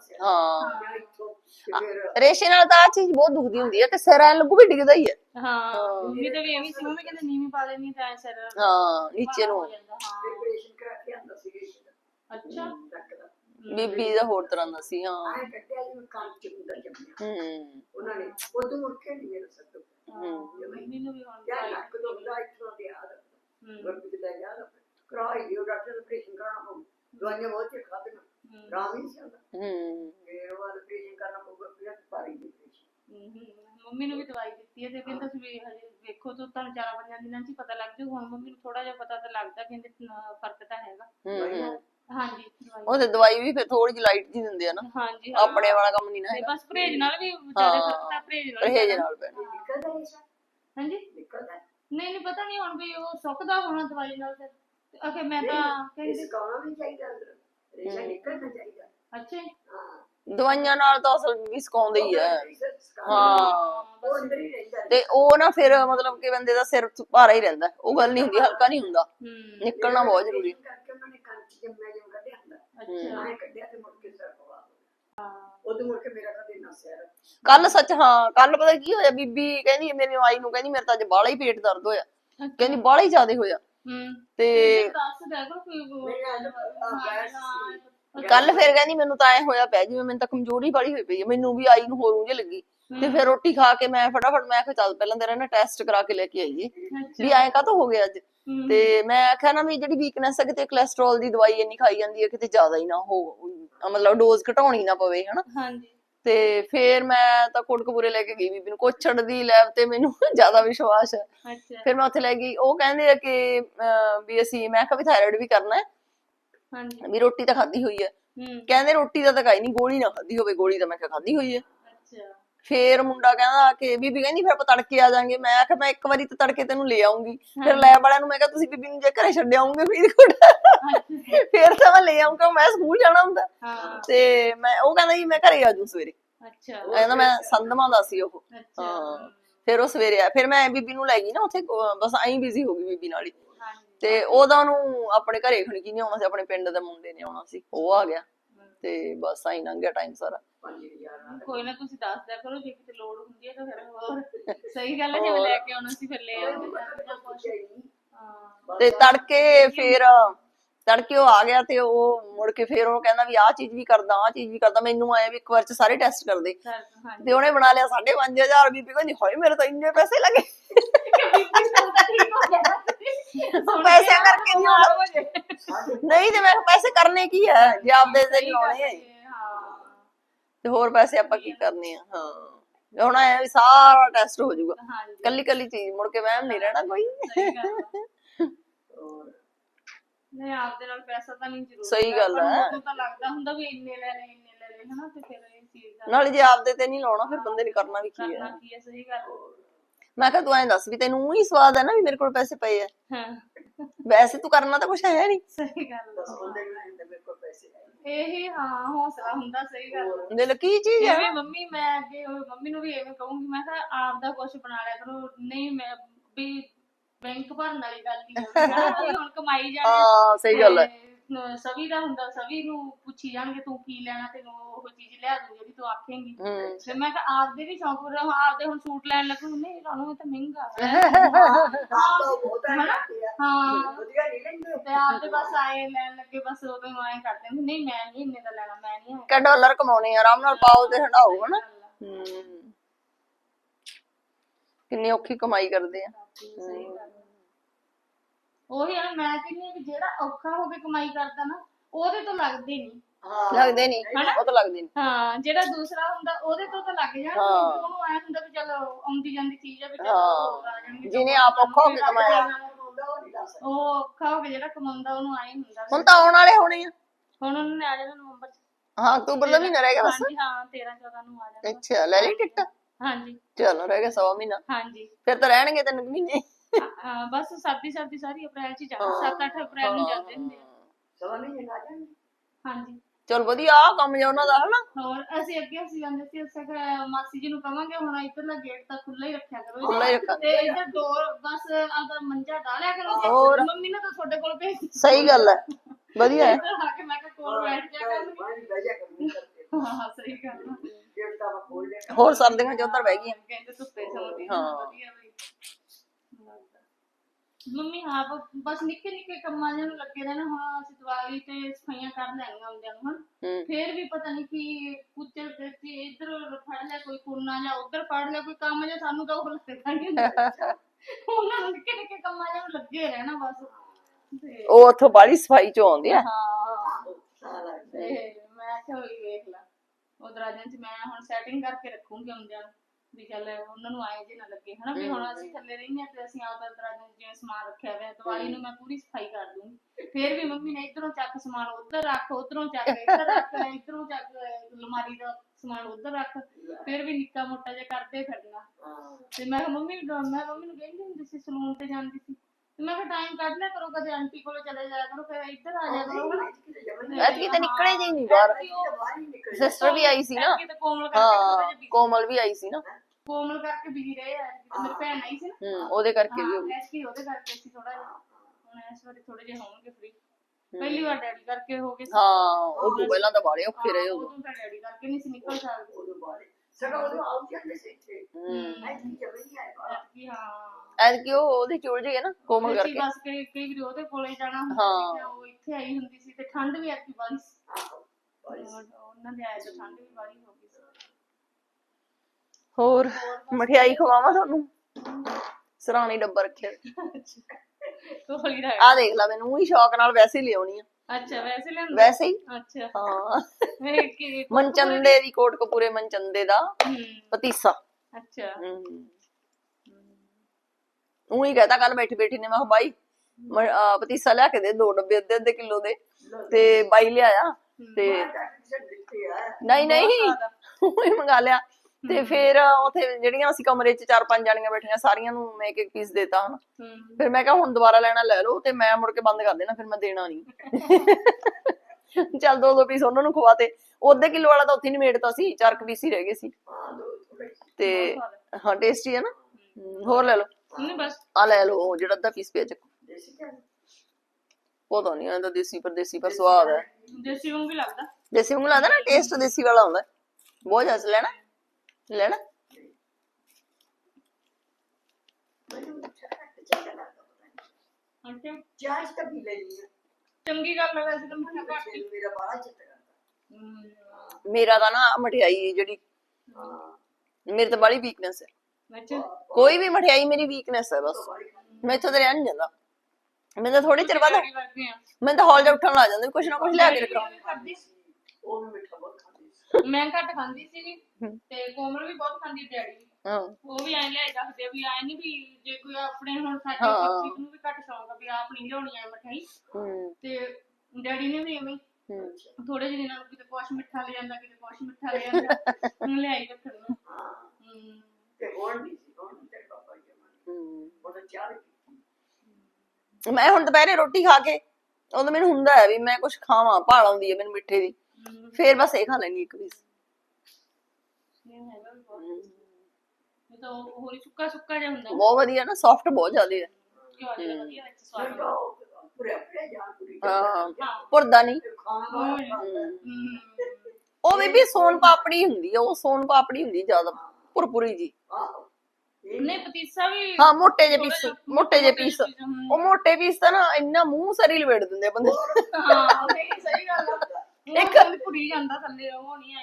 ਤੇ ਹਾਂ। ਇੱਥੋਂ ਤੇ ਫਿਰ ਰੇਸ਼ੇ ਨਾਲ ਤਾਂ ਆ ਚੀਜ਼ ਬਹੁਤ ਦੁਖਦੀ ਹੁੰਦੀ ਹੈ ਕਿ ਸਿਰ ਐ ਲੱਗੂ ਵੀ ਡਿੱਗਦਾ ਹੀ ਹੈ ਹਾਂ। ਮੰਮੀ ਤੇ ਵੀ ਐਵੇਂ ਸੀ ਮੰਮੀ ਕਹਿੰਦੇ ਨੀਵੀਂ ਪਾ ਲੈਣੀ ਤਾਂ ਐ ਸਿਰ ਹਾਂ ਨੀਚੇ ਨੂੰ। ਹੋ ਜਾਂਦਾ ਹਾਂ। ਆਪਰੇਸ਼ਨ ਕਰਾ ਕੇ ਆਂਦਾ ਸੀ ਰੇਸ਼ੇ ਦਾ। ਅੱਛਾ। ਲੱਕ ਦਾ। ਬੀਬੀ ਦਾ ਹੋਰ ਤਰ੍ਹਾਂ ਦਾ ਸੀ ਹਾਂ। ਆਏ ਕੱਟਿਆ ਜਿਵੇਂ ਕੰਨ ਚ ਹੁੰਦਾ ਜੰਮਿਆ ਹੂੰ। ਉਹਨਾਂ ਨੇ ਉਦੋਂ ਮੁੜ ਕੇ ਨਹੀਂ ਮੇਰਾ ਸੱਤ ਮੰਮੀ ਨੂੰ ਵੀ ਹੁਣ ਯਾਰ ਦਵਾਈ ਨੱਕ ਦੁਖਦਾ ਇੱਥੋਂ ਤੇ ਆ। ਹੂੰ, ਤਾਂ ਕਰਾਈ ਡਾਕਟਰ ਆਪਰੇਸ਼ਨ ਦਵਾਈਆਂ ਬਹੁਤ ਹੂੰ, ਰਾਮ ਹੀ ਫਿਰ ਉਹ ਕਰਨਾ ਪਊਗਾ ਫਿਰ ਪਾਰੀ ਦੀ। ਮੰਮੀ ਨੂੰ ਵੀ ਦਵਾਈ ਦਿੱਤੀ ਹੈ ਤੇ ਕਹਿੰਦਾ ਸੀ ਵੀ ਹਜੇ ਵੇਖੋ ਤੂੰ ਤੁਹਾਨੂੰ ਚਾਰਾਂ ਪੰਜਾਂ ਦਿਨਾਂ 'ਚ ਹੀ ਪਤਾ ਲੱਗ ਜਾਊ ਹੁਣ ਮੰਮੀ ਨੂੰ ਥੋੜਾ ਜਿਹਾ ਪਤਾ ਤਾਂ ਲੱਗਦਾ ਕਹਿੰਦੇ ਨਾ ਫ਼ਰਕ ਤਾਂ ਹੈਗਾ। ਹੂੰ ਹੂੰ। ਹਾਂਜੀ ਦਵਾਈ ਉਹ ਤੇ ਦਵਾਈ ਵੀ ਫਿਰ ਥੋੜੀ ਜਿਹੀ ਲਾਈਟ ਜੀ ਦਿੰਦੇ ਆ ਨਾ। ਹਾਂਜੀ ਹਾਂ। ਆਪਣੇ ਵਾਲਾ ਕੰਮ ਨਹੀਂ ਨਾ ਤੇ ਹੈਗਾ। ਬਸ ਪਰਹੇਜ ਨਾਲ ਵੀ ਵਿਚਾਰੇ ਹਾਂ। ਫ਼ਰਕ ਤਾਂ ਪਰਹੇਜ ਨਾਲ ਹੀ ਪਰਹੇਜ ਪੈਣਾ। ਨਾਲ ਪੈਣਾ। ਨਿਕਲਦਾ ਰੇਸ਼ਾ ਹਾਂਜੀ? ਨਿਕਲਦਾ ਨਹੀਂ ਨਹੀਂ ਪਤਾ ਨਹੀਂ ਹੁਣ ਵੀ ਉਹ ਸੁੱਕਦਾ ਹੋਣਾ ਦਵਾਈ ਨਾਲ ਫਿਰ। ਅਖੇ ਮੈਂ ਤਾਂ ਕਹਿੰਦੀ ਵੀ ਚਾਹੀਦਾ ਅੰਦਰ? ਰੇਸ਼ਾ ਨਿਕਲਣਾ ਚਾਹੀਦਾ। ਅੱਛਾ ਜੀ। ਹਾਂ। ਦਵਾਈਆਂ ਨਾਲ ਤਾਂ ਅਸਲ ਵੀ ਸਕਾਉਂਦੇ ਹੀ ਆ ਹਾਂ। ਉਹ ਅੰਦਰ ਹੀ ਰਹਿੰਦਾ ਤੇ ਉਹ ਨਾ ਫਿਰ ਮਤਲਬ ਕਿ ਬੰਦੇ ਦਾ ਸਿਰ ਭਾਰਾ ਹੀ ਰਹਿੰਦਾ। ਉਹ ਗੱਲ ਨਹੀਂ ਹੁੰਦੀ ਹਲਕਾ ਨਹੀਂ ਹੁੰਦਾ। ਨਿਕਲਣਾ ਬਹੁਤ ਜ਼ਰੂਰੀ ਕਰਕੇ ਉਹਨਾਂ ਨੇ ਕੰਨ ਚ ਜੰਮਿਆ ਜਮ ਕੱਢਿਆ ਹੁੰਦਾ। ਅੱਛਾ। ਮੈਂ ਕੱਢਿਆ ਤੇ ਮੁੜ ਕੇ ਸਿਰ ਪਵਾ ਹਾਂ। ਉਦੋਂ ਮੁੜ ਕੇ ਮੇਰਾ ਕਦੇ ਨਾ ਸਿਰ ਕੱਲ ਸੱਚ ਹਾਂ ਕੱਲ ਪਤਾ ਕੀ ਹੋਇਆ? ਬੀਬੀ ਕਹਿੰਦੀ ਮੇਰੀ ਆਈ ਨੂੰ ਕਹਿੰਦੀ ਮੇਰੇ ਤਾਂ ਅੱਜ ਬਾਹਲਾ ਹੀ ਪੇਟ ਦਰਦ ਹੋਇਆ। ਕਹਿੰਦੀ ਬਾਹਲਾ ਹੀ ਜ਼ਿਆਦਾ ਹੋਇਆ। ਤੇ ਦੱਸ ਦੇ ਕੋਈ ਕੱਲ ਫਿਰ ਕਹਿੰਦੀ ਮੈਨੂੰ ਤਾਂ ਐ ਹੋਇਆ ਪਿਆ ਜਿਵੇਂ ਮੈਨੂੰ ਤਾਂ ਕਮਜ਼ੋਰੀ ਵਾਲੀ ਹੋਈ ਪਈ ਹੈ ਮੈਨੂੰ ਵੀ ਆਈ ਨੂੰ ਹੋਰ ਉਂਝ ਲੱਗੀ। ਤੇ ਫਿਰ ਰੋਟੀ ਖਾ ਕੇ ਮੈਂ ਫਟਾਫਟ ਮੈਂ ਕਿਹਾ ਚੱਲ ਪਹਿਲਾਂ ਤੇਰਾ ਨਾ ਟੈਸਟ ਕਰਾ ਕੇ ਲੈ ਕੇ ਆਈਏ ਵੀ ਐਂ ਕਾਹਤੋਂ ਹੋ ਗਿਆ ਅੱਜ। ਤੇ ਮੈਂ ਆਖਿਆ ਨਾ ਵੀ ਜਿਹੜੀ ਵੀਕਨੈਸ ਹੈ ਕਿਤੇ ਕੋਲੇਸਟ੍ਰੋਲ ਦੀ ਦਵਾਈ ਇੰਨੀ ਖਾਈ ਜਾਂਦੀ ਹੈ ਕਿਤੇ ਜ਼ਿਆਦਾ ਹੀ ਨਾ ਹੋ ਮਤਲਬ ਡੋਜ਼ ਘਟਾਉਣੀ ਨਾ ਪਵੇ ਹਨਾ? ਹਾਂਜੀ। ਤੇ ਫਿਰ ਮੈਂ ਤਾਂ ਕੋਟਕਪੂਰੇ ਲੈ ਕੇ ਗਈ ਬੀਬੀ ਨੂੰ ਕੋਛੜ ਦੀ ਲੈਬ ਤੇ ਮੈਨੂੰ (laughs) ਜ਼ਿਆਦਾ ਵਿਸ਼ਵਾਸ ਹੈ। ਅੱਛਾ। ਫਿਰ ਮੈਂ ਉੱਥੇ ਲੈ ਗਈ। ਉਹ ਕਹਿੰਦੇ ਆ ਕਿ ਵੀ ਅਸੀਂ ਮੈਂ ਕਿਹਾ ਵੀ ਥਾਇਰਾਇਡ ਵੀ ਕਰਨਾ ਹੈ। ਹਾਂਜੀ। ਵੀ ਰੋਟੀ ਤਾਂ ਖਾਧੀ ਹੋਈ ਹੈ। ਹੂੰ। ਕਹਿੰਦੇ ਰੋਟੀ ਦਾ ਤਾਂ ਕਾਈ ਨਹੀਂ ਗੋਲੀ ਨਾ ਖਾਧੀ ਹੋਵੇ ਗੋਲੀ ਤਾਂ ਮੈਂ ਕਿਹਾ ਖਾਧੀ ਹੋਈ ਹੈ। ਫੇਰ ਮੁੰਡਾ ਕਹਿੰਦਾ ਕਿ ਬੀਬੀ ਕਹਿੰਦੀ ਫਿਰ ਆਪਾਂ ਤੜਕੇ ਆ ਜਾਾਂਗੇ। ਮੈਂ ਆਖਿਆ ਮੈਂ ਇੱਕ ਵਾਰੀ ਤਾਂ ਤੜਕੇ ਤੈਨੂੰ ਲੈ ਆਉਂਗੀ। ਫਿਰ ਲੈਬ ਵਾਲਿਆਂ ਨੂੰ ਮੈਂ ਕਿਹਾ ਤੁਸੀਂ ਬੀਬੀ ਨੂੰ ਜੇ ਘਰੇ ਛੱਡ ਆਉਂਗੇ ਫਰੀਦਕੋਟ ਫਿਰ ਤਾਂ ਮੈਂ ਲੈ ਆਉਂਗਾ ਮੈਂ ਸਕੂਲ ਜਾਣਾ ਹੁੰਦਾ। ਤੇ ਮੈਂ ਉਹ ਕਹਿੰਦਾ ਜੀ ਮੈਂ ਘਰੇ ਆ ਜੂ ਸਵੇਰੇ। ਅੱਛਾ। ਕਹਿੰਦਾ ਮੈਂ ਸੰਧਮਾ ਦਾ ਸੀ ਉਹ। ਅੱਛਾ। ਹਾਂ। ਫਿਰ ਉਹ ਸਵੇਰੇ ਆ ਫਿਰ ਮੈਂ ਬੀਬੀ ਨੂੰ ਲੈ ਗਈ ਨਾ ਉੱਥੇ ਬਸ ਐਂ ਬਿਜ਼ੀ ਹੋ ਗਈ ਬੀਬੀ ਨਾਲ ਹੀ। ਤੇ ਉਹਦਾ ਉਹਨੂੰ ਆਪਣੇ ਘਰੇ ਖਣੀ ਕੀ ਨਹੀਂ ਆਉਣਾ ਸੀ ਆਪਣੇ ਪਿੰਡ ਦੇ ਮੁੰਡੇ ਨੇ ਆਉਣਾ ਸੀ। ਉਹ ਆ ਗਿਆ। ਤੇ ਬਸ ਐਂ ਲੰਘ ਗਿਆ ਟਾਈਮ ਸਾਰਾ। 5000 ਨਾਲ ਕੋਈ ਨਾ ਤੁਸੀਂ ਦੱਸ ਦਿਆ ਕਰੋ ਜੇ ਕਿਤੇ ਲੋੜ ਹੁੰਦੀ ਹੈ ਤਾਂ ਫਿਰ ਹੋਰ। ਸਹੀ ਗੱਲ ਹੈ ਜਿਵੇਂ ਲੈ ਕੇ ਆਉਣਾ ਸੀ ਫਿਰ ਲੈ ਆਉਂਦੇ। ਜਾਂ ਤੇ ਤੜਕੇ ਫੇਰ ਤੜਕੇ ਉਹ ਆ ਗਿਆ ਤੇ ਉਹ ਮੁੜ ਕੇ ਫੇਰ ਉਹ ਕਹਿੰਦਾ ਵੀ ਆਹ ਚੀਜ਼ ਵੀ ਕਰਦਾ ਆਹ ਚੀਜ਼ ਵੀ ਕਰਦਾ। ਮੈਨੂੰ ਆਇਆ ਵੀ ਇੱਕ ਵਾਰ ਚ ਸਾਰੇ ਟੈਸਟ ਕਰਦੇ ਤੇ ਉਹਨੇ ਬਣਾ ਲਿਆ 5500 ਬੀਬੀ ਕਹਿੰਦੀ ਹੋਏ ਮੇਰੇ ਤਾਂ ਇੰਨੇ ਪੈਸੇ ਲੱਗੇ। ਪੈਸੇ ਕਰਕੇ ਨਹੀਂ ਤੇ ਮੈਂ ਪੈਸੇ ਕਰਨੇ ਕੀ ਹੈ? ਜੇ ਆਪਦੇ ਤੇ ਨਹੀਂ ਆਉਣੇ। ਹਾਂ। ਤੇ ਹੋਰ ਪੈਸੇ ਆਪਾਂ ਕੀ ਕਰਨੇ ਆ? ਹਾਂ। ਹੁਣ ਆਇਆ ਵੀ ਸਾਰਾ ਟੈਸਟ ਹੋ ਜਾਊਗਾ। ਕੱਲੀ ਕੱਲੀ ਚੀਜ਼ ਮੁੜ ਕੇ ਵਹਿਮ ਨਹੀਂ ਰਹਿਣਾ ਕੋਈ। ਸਹੀ ਗੱਲ ਹੈ। ਨਹੀਂ ਆਪਦੇ ਨਾਲ ਪੈਸਾ ਤਾਂ ਨਹੀਂ ਜ਼ਰੂਰ ਸਹੀ ਗੱਲ ਹੈ। ਮੈਨੂੰ ਤਾਂ ਲੱਗਦਾ ਹੁੰਦਾ ਵੀ ਇੰਨੇ ਲੈ ਲੈ ਇੰਨੇ ਲੈ ਲੈ ਹਨਾ ਤੇ ਫਿਰ ਇਹ ਚੀਜ਼ ਦਾ ਨਾਲੇ ਜੇ ਆਪਦੇ ਤੇ ਨਹੀਂ ਲਾਉਣਾ ਫਿਰ ਬੰਦੇ ਨੇ ਕਰਨਾ ਵੀ ਕੀ ਕਰਨਾ ਹੈ? ਕੀ ਹੈ ਸਹੀ ਗੱਲ ਮੈਂ ਕਿਹਾ ਤੂੰ ਐਂ ਦੱਸ ਵੀ ਤੈਨੂੰ ਹੀ ਸਵਾਦ ਹੈ ਨਾ ਵੀ ਮੇਰੇ ਕੋਲ ਪੈਸੇ ਪਏ ਆ। ਹਾਂ। ਵੈਸੇ ਤੂੰ ਕਰਨਾ ਤਾਂ ਕੁਛ ਹੈ ਨਹੀਂ। ਸਹੀ ਗੱਲ ਹੈ। ਬੰਦੇ ਨੂੰ ਮੇਰੇ ਕੋਲ ਪੈਸੇ ਹੈ ਇਹੀ ਹਾਂ ਹੌਸਲਾ ਹੁੰਦਾ ਸਹੀ ਗੱਲ ਹੈ। ਦਿਲ ਕੀ ਚੀਜ਼ ਹੈ ਮੰਮੀ ਮੈਂ ਅੱਗੇ ਉਹ ਮੰਮੀ ਨੂੰ ਵੀ ਐਵੇਂ ਕਹੂੰਗੀ ਮੈਂ ਕਿਹਾ ਆਪ ਦਾ ਕੁਝ ਬਣਾ ਲਿਆ ਕਰੋ ਨਹੀਂ ਮੈਂ ਵੀ ਬੈਂਕ ਭਰਨ ਵਾਲੀ ਗੱਲ ਨਹੀਂ ਵੀ ਹੁਣ ਕਮਾਈ ਜਾਣੇ। ਹਾਂ ਸਹੀ ਗੱਲ ਹੈ ਤੇ, ਅਹ, ਸਵੀ ਦਾ ਹੁੰਦਾ ਸਵੀ ਨੂੰ ਪੁੱਛੀ ਜਾਣਗੇ ਤੂੰ ਕੀ ਲੈਣਾ ਤੈਨੂੰ ਉਹ ਚੀਜ਼ ਲਿਆ ਦੂੰ ਜਿਹੜੀ ਤੂੰ ਆਖੇਂਗੀ। ਹੂੰ। ਤੇ ਮੈਂ ਕਿਹਾ ਆਪਦੇ ਵੀ ਸ਼ੌਂਕ ਪੂਰੇ ਹੁਣ ਆਪਦੇ ਹੁਣ ਸੂਟ ਲੈਣ ਲੱਗੂ ਨਹੀਂ ਰਾਣੋ ਇਹ ਤਾਂ ਮਹਿੰਗਾ ਹੈ। ਆਪ ਤਾਂ ਬਹੁਤ ਹੈ ਕਰਦੀ ਆ ਹਾਂ। ਵਧੀਆ ਨਹੀਂ ਲੈਂਦੇ। ਤੇ ਆਪਦੇ ਬਸ ਆਏ ਲੈਣ ਲੱਗੇ ਬਸ ਉਦੋਂ ਹੀ ਆਏ ਕਰਦੇ ਹੁੰਦੇ ਨਹੀਂ ਮੈਂ ਨਹੀਂ ਇੰਨੇ ਦਾ ਲੈਣਾ ਮੈਂ ਨਹੀਂ ਕਿ ਡਾਲਰ ਕਮਾਉਣੇ ਆ ਆਰਾਮ ਨਾਲ ਪਾਓ ਤੇ ਹਟਾਓ ਹਨਾ? ਹੂੰ। ਕਿੰਨੀ ਔਖੀ ਕਮਾਈ ਕਰਦੇ ਆ। ਸਹੀ ਗੱਲ ਹੈ। ਉਹੀ ਆ ਮੈਂ ਕਹਿੰਦੀ ਹਾਂ ਵੀ ਜਿਹੜਾ ਔਖਾ ਹੋ ਕੇ ਕਮਾਈ ਕਰਦਾ ਨਾ ਉਹਦੇ ਤੋਂ ਲੱਗਦੇ ਨਹੀਂ। ਹਾਂ। ਲੱਗਦੇ ਨਹੀਂ ਉਹ ਤਾਂ ਲੱਗਦੇ ਨਹੀਂ। ਹਾਂ ਜਿਹੜਾ ਦੂਸਰਾ ਹੁੰਦਾ ਉਹਦੇ ਤੋਂ ਤਾਂ ਲੱਗ ਜਾਣ। ਹਾਂ। ਉਹਨੂੰ ਆਇਆ ਹੁੰਦਾ ਵੀ ਚਲੋ ਆਉਂਦੀ ਜਾਂਦੀ ਚੀਜ਼ ਆ ਵੀ ਚਲੋ ਹਾਂ। ਹੋਰ ਆ ਜਾਣਗੇ। ਜਿਹਨੇ ਆਪ ਔਖਾ ਹੋ ਕੇ ਕਮਾਇਆ। ਹੁੰਦਾ ਉਹ ਨਹੀਂ ਦੱਸ ਉਹ ਔਖਾ ਹੋ ਕੇ ਜਿਹੜਾ ਕਮਾਉਂਦਾ ਉਹਨੂੰ ਆਏ ਹੁੰਦਾ ਵੀ ਹੁਣ ਤਾਂ ਆਉਣ ਵਾਲੇ ਹੋਣੇ ਆ। ਹੁਣ ਉਹਨੂੰ ਨੇ ਆ ਜਾਣਾ ਨਵੰਬਰ ਚ। ਹਾਂ ਅਕਤੂਬਰ ਦਾ ਮਹੀਨਾ ਰਹਿ ਗਿਆ ਬਸ। ਹਾਂਜੀ ਹਾਂ 13 14 ਨੂੰ ਆ ਜਾਣਾ। ਅੱਛਾ ਲੈ ਲਈ ਟਿਕਟ। ਹਾਂਜੀ। ਚਲੋ ਰਹਿ ਗਿਆ ਸਵਾ ਮਹੀਨਾ। ਹਾਂਜੀ। ਫਿਰ ਤਾਂ ਰਹਿਣਗੇ ਤਿੰਨ ਕੁ ਮਹੀਨੇ। ਹਾਂ, ਬਸ ਸਰਦੀ ਸਰਦੀ ਸਾਰੀ ਅਪ੍ਰੈਲ ਚ ਹੀ ਜਾਣਾ 7-8 ਅਪ੍ਰੈਲ ਨੂੰ ਜਾਂਦੇ ਹੁੰਦੇ ਆ। ਸਵਾ ਮਹੀਨੇ ਨਾ ਜਾਣ ਹਾਂਜੀ। ਚਲ ਵਧੀਆ ਆ ਕੰਮ ਜਿਹਾ ਉਹਨਾਂ ਦਾ ਹਨਾ? ਹੋਰ ਅਸੀਂ ਅੱਗੇ ਅਸੀਂ ਜਾਂਦੇ ਸੀ ਅਸੀਂ ਕਿਹਾ ਮਾਸੀ ਜੀ ਨੂੰ ਕਵਾਂਗੇ ਹੁਣ ਇੱਧਰਲਾ ਗੇਟ ਤਾਂ ਖੁੱਲਾ ਹੀ ਰੱਖਿਆ ਕਰੋ। ਖੁੱਲ੍ਹਾ ਹੀ ਰੱਖਾਂਗੇ। ਤੇ ਇੱਧਰ ਡੋਰ ਬਸ ਆਪਦਾ ਮੰਜਾ ਡਾਲਿਆ ਕਰੋ ਹੋਰ। ਮੰਮੀ ਨੇ ਤਾਂ ਤੁਹਾਡੇ ਕੋਲ ਭੇਜ ਦਿੱਤਾ। ਸਹੀ ਗੱਲ ਹੈ। ਵਧੀਆ ਹੈ। ਇੱਧਰ ਆ ਕੇ ਮੈਂ ਕਿਹਾ ਕੋਲ ਬੈਠ ਜਾ ਕਰਨਗੇ ਮੈਂ ਬਹਿ ਜਾ ਕਰੂੰ। ਕਰਕੇ ਹਾਂ ਸਹੀ ਗੱਲ ਆ। ਗੇਟ ਤਾਂ ਖੋਲ ਲਿਆ ਹੋਰ ਸਰਦੀਆਂ ਚ ਉੱਧਰ ਬਹਿ ਗਈਆਂ। ਕਹਿੰਦੇ ਧੁੱਪੇ ਸੌਂਦੀ ਹਾਂ। ਵਧੀਆ ਬਈ। ਮੰਮੀ ਬ- ਬਸ ਨਿੱਕੇ ਨਿੱਕੇ ਕੰਮਾਂ ਜਿਹੇ ਨੂੰ ਲੱਗੇ ਰਹਿਣਾ ਹੁਣ ਅਸੀਂ ਦੀਵਾਲੀ ਤੇ ਸਫਾਈਆਂ ਕਰ ਲੈਣੀਆਂ ਹੁੰਦੀਆਂ ਨੂੰ ਹਣ ਹੂੰ। ਫੇਰ ਵੀ ਪਤਾ ਨਹੀਂ ਕੀ ਕੁੱਤੇ ਤੇ ਇੱਧਰ ਫੜ ਲਿਆ ਕੋਈ ਕੁਰਨਾ ਜਾਂ ਉੱਧਰ ਫੜ ਲਿਆ ਕੋਈ ਕੰਮ ਜਾਂ ਸਾਨੂੰ ਤਾਂ ਉਹ ਲੱਗਦਾ ਨਹੀਂ। ਉਹਨਾਂ ਨੂੰ ਨਿੱਕੇ ਨਿੱਕੇ ਕੰਮਾਂ ਜਿਹੇ ਨੂੰ ਲੱਗੇ ਰਹਿਣਾ ਬਸ। ਤੇ ਉਹ ਉੱਥੋਂ ਬਾਹਲੀ ਸਫ਼ਾਈ ਚ ਆਉਂਦੇ ਆ। ਹਾਂ। ਤੇ ਮੈਂ ਕਿਹਾ ਵੀ ਵੇਖ ਲਾ। ਉਹ ਦਰਾਜਾਂ 'ਚ ਮੈਂ ਹੁਣ ਸੈਟਿੰਗ ਕਰਕੇ ਰੱਖੂੰਗੀ ਆਉਂਦਿਆਂ ਨੂੰ। ਵੀ ਚੱਲ ਉਹਨਾਂ ਨੂੰ ਆਏ ਜੇ ਨਾ ਲੱਗੇ ਹਨਾ? ਵੀ ਹੁਣ ਅਸੀਂ ਥੱਲੇ ਰਹੀਆਂ ਤੇ ਅਸੀਂ ਆਪਦਾ ਦਰਾਜਾਂ ਜਿਵੇਂ ਸਮਾਨ ਰੱਖਿਆ ਹੋਇਆ ਦੀਵਾਲੀ ਨੂੰ ਮੈਂ ਪੂਰੀ ਸਫ਼ਾਈ ਕਰ ਦੂੰਗੀ। ਫਿਰ ਵੀ ਮੰਮੀ ਨੇ ਇਧਰੋਂ ਚੱਕ ਸਮਾਨ ਉਧਰ ਰੱਖ ਉਧਰੋਂ ਚੱਕ (laughs) ਇੱਧਰ ਰੱਖ ਇਧਰੋਂ ਚੱਕ ਅਲਮਾਰੀ ਦਾ ਸਮਾਨ ਉਧਰ ਰੱਖ। ਫਿਰ ਵੀ ਨਿੱਕਾ ਮੋਟਾ ਜਿਹਾ ਕਰਦੇ ਫਿਰਨਾ। ਤੇ ਮੈਂ ਕਿਹਾ ਮੰਮੀ ਨੂੰ ਮੈਂ ਮੰਮੀ ਨੂੰ ਕਹਿੰਦੀ ਹੁੰਦੀ ਸੀ ਸਲੂਨ ਤੇ ਜਾਂਦੀ ਸੀ। ਤੇ ਮੈਂ ਕਿਹਾ ਟਾਈਮ ਕੱਢ ਲਿਆ ਕਰੋ ਕਦੇ ਆਂਟੀ ਕੋਲ ਚਲੇ ਜਾਇਆ ਕਰੋ ਫਿਰ ਇੱਧਰ ਆ ਜਾਇਆ ਕਰੋ ਹਨਾ? ਐਤਕੀ ਤਾਂ ਨਿਕਲੇ ਜੀ ਨਹੀਂ ਬਾਹਰ। ਸਿਸਟਰ ਵੀ ਆਈ ਸੀ ਨਾ। ਐਤਕੀ ਤਾਂ ਕੋਮਲ ਕਰਕੇ ਹਾਂ ਕੋਮਲ ਵੀ ਆਈ ਸੀ ਨਾ। ਕੋਮਲ ਕਰਕੇ ਬਿਜ਼ੀ ਰਹੇ ਆ ਐਤਕੀ ਤਾਂ ਮੇਰੀ ਭੈਣ ਆਈ ਸੀ ਨਾ। ਹੂੰ ਉਹਦੇ ਕਰਕੇ ਵੀ ਹੋ ਗਈ ਐਸਕੀ ਉਹਦੇ ਕਰਕੇ ਸੀ ਥੋੜਾ ਜਿਹਾ ਹੁਣ ਇਸ ਵਾਰੀ ਥੋੜੇ ਜਿਹਾ ਹੋਣਗੇ ਫ੍ਰੀ ਪਹਿਲੀ ਵਾਰ ਡੈਡੀ ਕਰਕੇ ਹੋ ਗਏ ਸੀ। ਹਾਂ ਉਹ ਤੋਂ ਪਹਿਲਾਂ ਤਾਂ ਬਾੜੇ ਔਖੇ ਰਹੇ ਉਦੋਂ ਉਦੋਂ। ਤਾਂ ਡੈਡੀ ਕਰਕੇ ਨਹੀਂ ਸੀ ਨਿਕਲ ਸਕਦੇ। ਸਗਾ ਉਹ ਆਉਂ ਜਾਂਦੇ ਸੀ ਇੱਥੇ ਹੂੰ। ਐ ਕੀ ਜਮੇ ਨਹੀਂ ਆਇਆ ਬਾਹਰ। ਐਤਕੀ ਉਹ ਉਹਦੇ ਚੁਲ ਜੇ ਨਾ ਕੋਮਲ ਅਸੀਂ ਕਰਕੇ। ਬਸ ਕਈ ਕਈ ਵਾਰੀ ਉਹਦੇ ਕੋਲੇ ਜਾਣਾ ਹੁੰਦਾ। ਸੀ ਉਹ ਇੱਥੇ ਆਈ ਹੁੰਦੀ ਸੀ ਤੇ ਠੰਡ ਵੀ ਐਤਕੀ ਬਾਲੀ ਸੀ। ਆਹੋ, ਬਾਰਿਸ਼। ਉਹ- ਉਹਨਾਂ ਦੇ ਆਏ ਤਾਂ ਠੰਡ ਵੀ ਬਾਲੀ ਹੋ ਗਈ ਸੀ। ਹੋਰ ਮਠਿਆਈ ਖਵਾਵਾਂ ਤੁਹਾਨੂੰ? ਸਰਾਣੀ ਡੱਬਾ ਰੱਖਿਆ। ਥੋੜੀ ਰਹਿ ਆ ਦੇਖ ਲੈ ਮੈਨੂੰ ਹੀ ਸ਼ੌਕ ਨਾਲ ਵੈਸੇ ਹੀ ਲਿਆਉਣੀ ਆ। ਅੱਛਾ ਵੈਸੇ ਲੈਂਦਾ। ਵੈਸੇ ਹੀ? ਅੱਛਾ। ਹਾਂ। ਇਹ ਕੀ ਮਨਚੰਦੇ ਦੀ ਕੋਟ ਕਪੂਰੇ ਮਨਚੰਦੇ ਦਾ ਹੂੰ, ਪਤੀਸਾ। ਅੱਛਾ। ਉਹ ਹੀ ਕਹਤਾ ਕੱਲ ਬੈਠੀ ਬੈਠੀ ਨੇ ਮੈਂ ਕਿਹਾ ਬਾਈ ਪਤੀਸਾ ਲਿਆ ਕੇ ਦੇ ਦੋ ਡੱਬੇ ਅੱਧੇ ਅੱਧੇ ਕਿਲੋ ਦੇ। ਤੇ ਬਾਈ ਲਿਆਇਆ। ਤੇ ਨਹੀਂ ਨਹੀਂ। ਉਹ ਹੀ ਮੰਗਾ ਲਿਆ। ਤੇ ਫਿਰ ਉਥੇ ਜਿਹੜੀਆਂ ਅਸੀਂ ਕਮਰੇ 'ਚ ਚਾਰ ਪੰਜ ਜਾਣੀਆਂ ਬੈਠੀਆਂ ਸਾਰੀਆਂ ਨੂੰ ਮੈਂ ਇੱਕ ਇੱਕ ਪੀਸ ਦੇਤਾ। ਹਨ ਹੂੰ। ਫਿਰ ਮੈਂ ਕਿਹਾ ਹੁਣ ਦੁਬਾਰਾ ਲੈਣਾ ਲੈ ਲਓ ਤੇ ਮੈਂ ਮੁੜ ਕੇ ਬੰਦ ਕਰ ਦੇਣਾ ਫਿਰ ਮੈਂ ਦੇਣਾ ਨਹੀਂ (laughs) ਚੱਲ ਦੋ ਦੋ ਪੀਸ ਉਹਨਾਂ ਨੂੰ ਖਵਾਤੇ ਉਹ ਅੱਧੇ ਕਿਲੋ ਵਾਲਾ ਤਾਂ ਉੱਥੇ ਨਹੀਂ ਮੇੜਤਾ ਸੀ ਚਾਰ ਕੁ ਪੀਸ ਹੀ ਰਹਿ ਗਏ ਸੀ। ਤੇ ਹੈ। ਟੇਸਟੀ ਹੈ ਨਾ? ਹੋਰ ਲੈ ਲਓ। ਨਹੀਂ ਬਸ। ਆ ਲੈ ਲਓ ਜਿਹੜਾ ਅੱਧਾ ਪੀਸ ਪਿਆ ਚੱਕੋ। ਪਤਾ ਨਹੀਂ ਇਹਦਾ ਦੇਸੀ ਪਰ ਦੇਸੀ ਪਰ ਸਵਾਦ ਹੈ। ਦੇਸੀ ਵਾਂਗ ਵੀ ਲੱਗਦਾ। ਦੇਸੀ ਵਾਂਗੂ ਲੱਗਦਾ ਨਾ? ਟੇਸਟ ਦੇਸੀ ਵਾਲਾ ਹੁੰਦਾ। ਬਹੁਤ ਜ਼ਿਆਦਾ ਲੈਣਾ। ਲੈਣਾ ਮੈਨੂੰ ਚੰਗਾ ਲੱਗਦਾ ਪਤਾ ਨਹੀਂ ਅੱਛਾ ਚਾਹ ਤਾਂ ਪੀ ਲੈਣੀ ਆ ਚੰਗੀ ਗੱਲ ਹੈ ਵੈਸੇ ਤਾਂ ਮੈਂ ਘੱਟ ਹੀ ਮੇਰਾ ਬੜਾ ਚਿੱਤ ਕਰਦਾ ਹੂੰ, ਮੇਰਾ ਤਾਂ ਨਾ ਮਠਿਆਈ ਜਿਹੜੀ ਹਾਂ ਮੇਰੇ ਤਾਂ ਬੜੀ ਵੀਕਨੈਸ ਹੈ ਅੱਛਾ ਕੋਈ ਵੀ ਮਠਿਆਈ ਮੇਰੀ ਵੀਕਨੈਸ ਹੈ ਬਸ ਮੈਂ ਇੱਥੋਂ ਤੇ ਰਹਿ ਨਹੀਂ ਜਾਂਦਾ ਮੈਂ ਤਾਂ ਥੋੜੀ ਚਿਰ ਬਾਅਦ ਮੈਂ ਤਾਂ ਹੌਲ ਜਾ ਉੱਠਣ ਲੱਗ ਜਾਂਦਾ ਕੁਛ ਨਾ ਕੁਛ ਲਿਆ ਕੇ ਰੱਖਾਂ। ਉਹ ਵੀ ਮਿੱਠਾ ਬਹੁਤ ਮੈਂ ਘੱਟ ਖਾਂਦੀ ਸੀਗੀ ਤੇ ਕੋਮਲ ਵੀ ਬਹੁਤ ਖਾਂਦੀ ਡੈਡੀ ਵੀ। ਹਾਂ। ਉਹ ਵੀ ਐਂ ਲਿਆਈ ਦੱਸਦੇ ਆ ਵੀ ਐਂ ਨਹੀਂ ਵੀ ਜੇ ਕੋਈ ਆਪਣੇ ਹੁਣ ਸਾਡੇ ਹਾਂ। ਬੱਚੀ ਨੂੰ ਵੀ ਘੱਟ ਸ਼ੌਂਕ ਆ ਵੀ ਆਪ ਨਹੀਂ ਲਿਆਉਣੀ ਐ ਮਠਾਈ ਹੂੰ। ਤੇ ਡੈਡੀ ਨੇ ਵੀ ਐਵੇਂ ਹੂੰ। ਥੋੜੇ ਜਿਹੇ ਦਿਨਾਂ ਨੂੰ ਕਿਤੇ ਕੁਛ ਮਿੱਠਾ ਲੈ ਜਾਂਦਾ ਕਿਤੇ ਕੁਛ ਮਿੱਠਾ ਲੈ ਜਾਂਦਾ (laughs) ਉਹਨੂੰ ਲਿਆਈ ਰੱਖਣ ਨੂੰ। ਹਾਂ। ਹੂੰ ਤੇ ਹੋਰ ਨਹੀਂ ਸੀ ਹੋਰ ਨਹੀਂ ਤੇਰੇ ਪਾਪਾ ਜੀ ਹੂੰ। ਉਹ ਤਾਂ ਚਾਹ ਵੀ ਪੀਤੀ। ਮੈਂ ਹੁਣ ਦੁਪਹਿਰੇ ਰੋਟੀ ਖਾ ਕੇ ਉਦੋਂ ਮੈਨੂੰ ਹੁੰਦਾ ਹੈ ਵੀ ਮੈਂ ਕੁਝ ਖਾਵਾਂ ਭਾਲ ਆਉਂਦੀ ਹੈ ਮੈਨੂੰ ਮਿੱਠੇ ਦੀ। ਫੇਰ ਬਸ ਇਹ ਖਾ ਲੈਣੀ ਇੱਕ ਪੀਸ ਇਹ ਹੈਗਾ ਵੀ ਬਹੁਤ ਇਹ ਤਾਂ ਉਹ ਹੋਰ ਹੀ ਸੁੱਕਾ ਸੁੱਕਾ ਜਿਹਾ ਹੁੰਦਾ। ਬਹੁਤ ਵਧੀਆ ਨਾ ਸੌਫਟ ਬਹੁਤ ਜ਼ਿਆਦਾ ਹੈ। ਵਧੀਆ ਵਿੱਚ ਸਵਾਦ ਹਾਂ। ਹਾਂ ਪੁਰਦਾ ਨਹੀਂ। ਉਹ ਬੀਬੀ ਸੋਨ ਪਾਪੜੀ ਹੁੰਦੀ ਹੈ ਉਹ ਸੋਨ ਪਾਪੜੀ ਹੁੰਦੀ ਜ਼ਿਆਦਾ ਪੁਰਪੁਰੀ ਜੀ। ਨਹੀਂ ਪਤੀਸਾ ਵੀ ਹਾਂ ਮੋਟੇ ਥੋੜ੍ਹਾ ਪੀਸ ਮੋਟੇ ਜਿਹੇ ਪੀਸ। ਉਹ ਮੋਟੇ ਪੀਸ ਤਾਂ ਨਾ ਇੰਨਾ ਮੂੰਹ ਸਰੀ ਲਵੇੜ ਦਿੰਦੇ ਆ ਬੰਦੇ। ਹਾਂ ਨਹੀਂ ਸਹੀ ਗੱਲ ਆ। ਇੱਕ- ਪੁਰੀ ਜਾਂਦਾ ਥੱਲੇ ਉਹ ਨਹੀਂ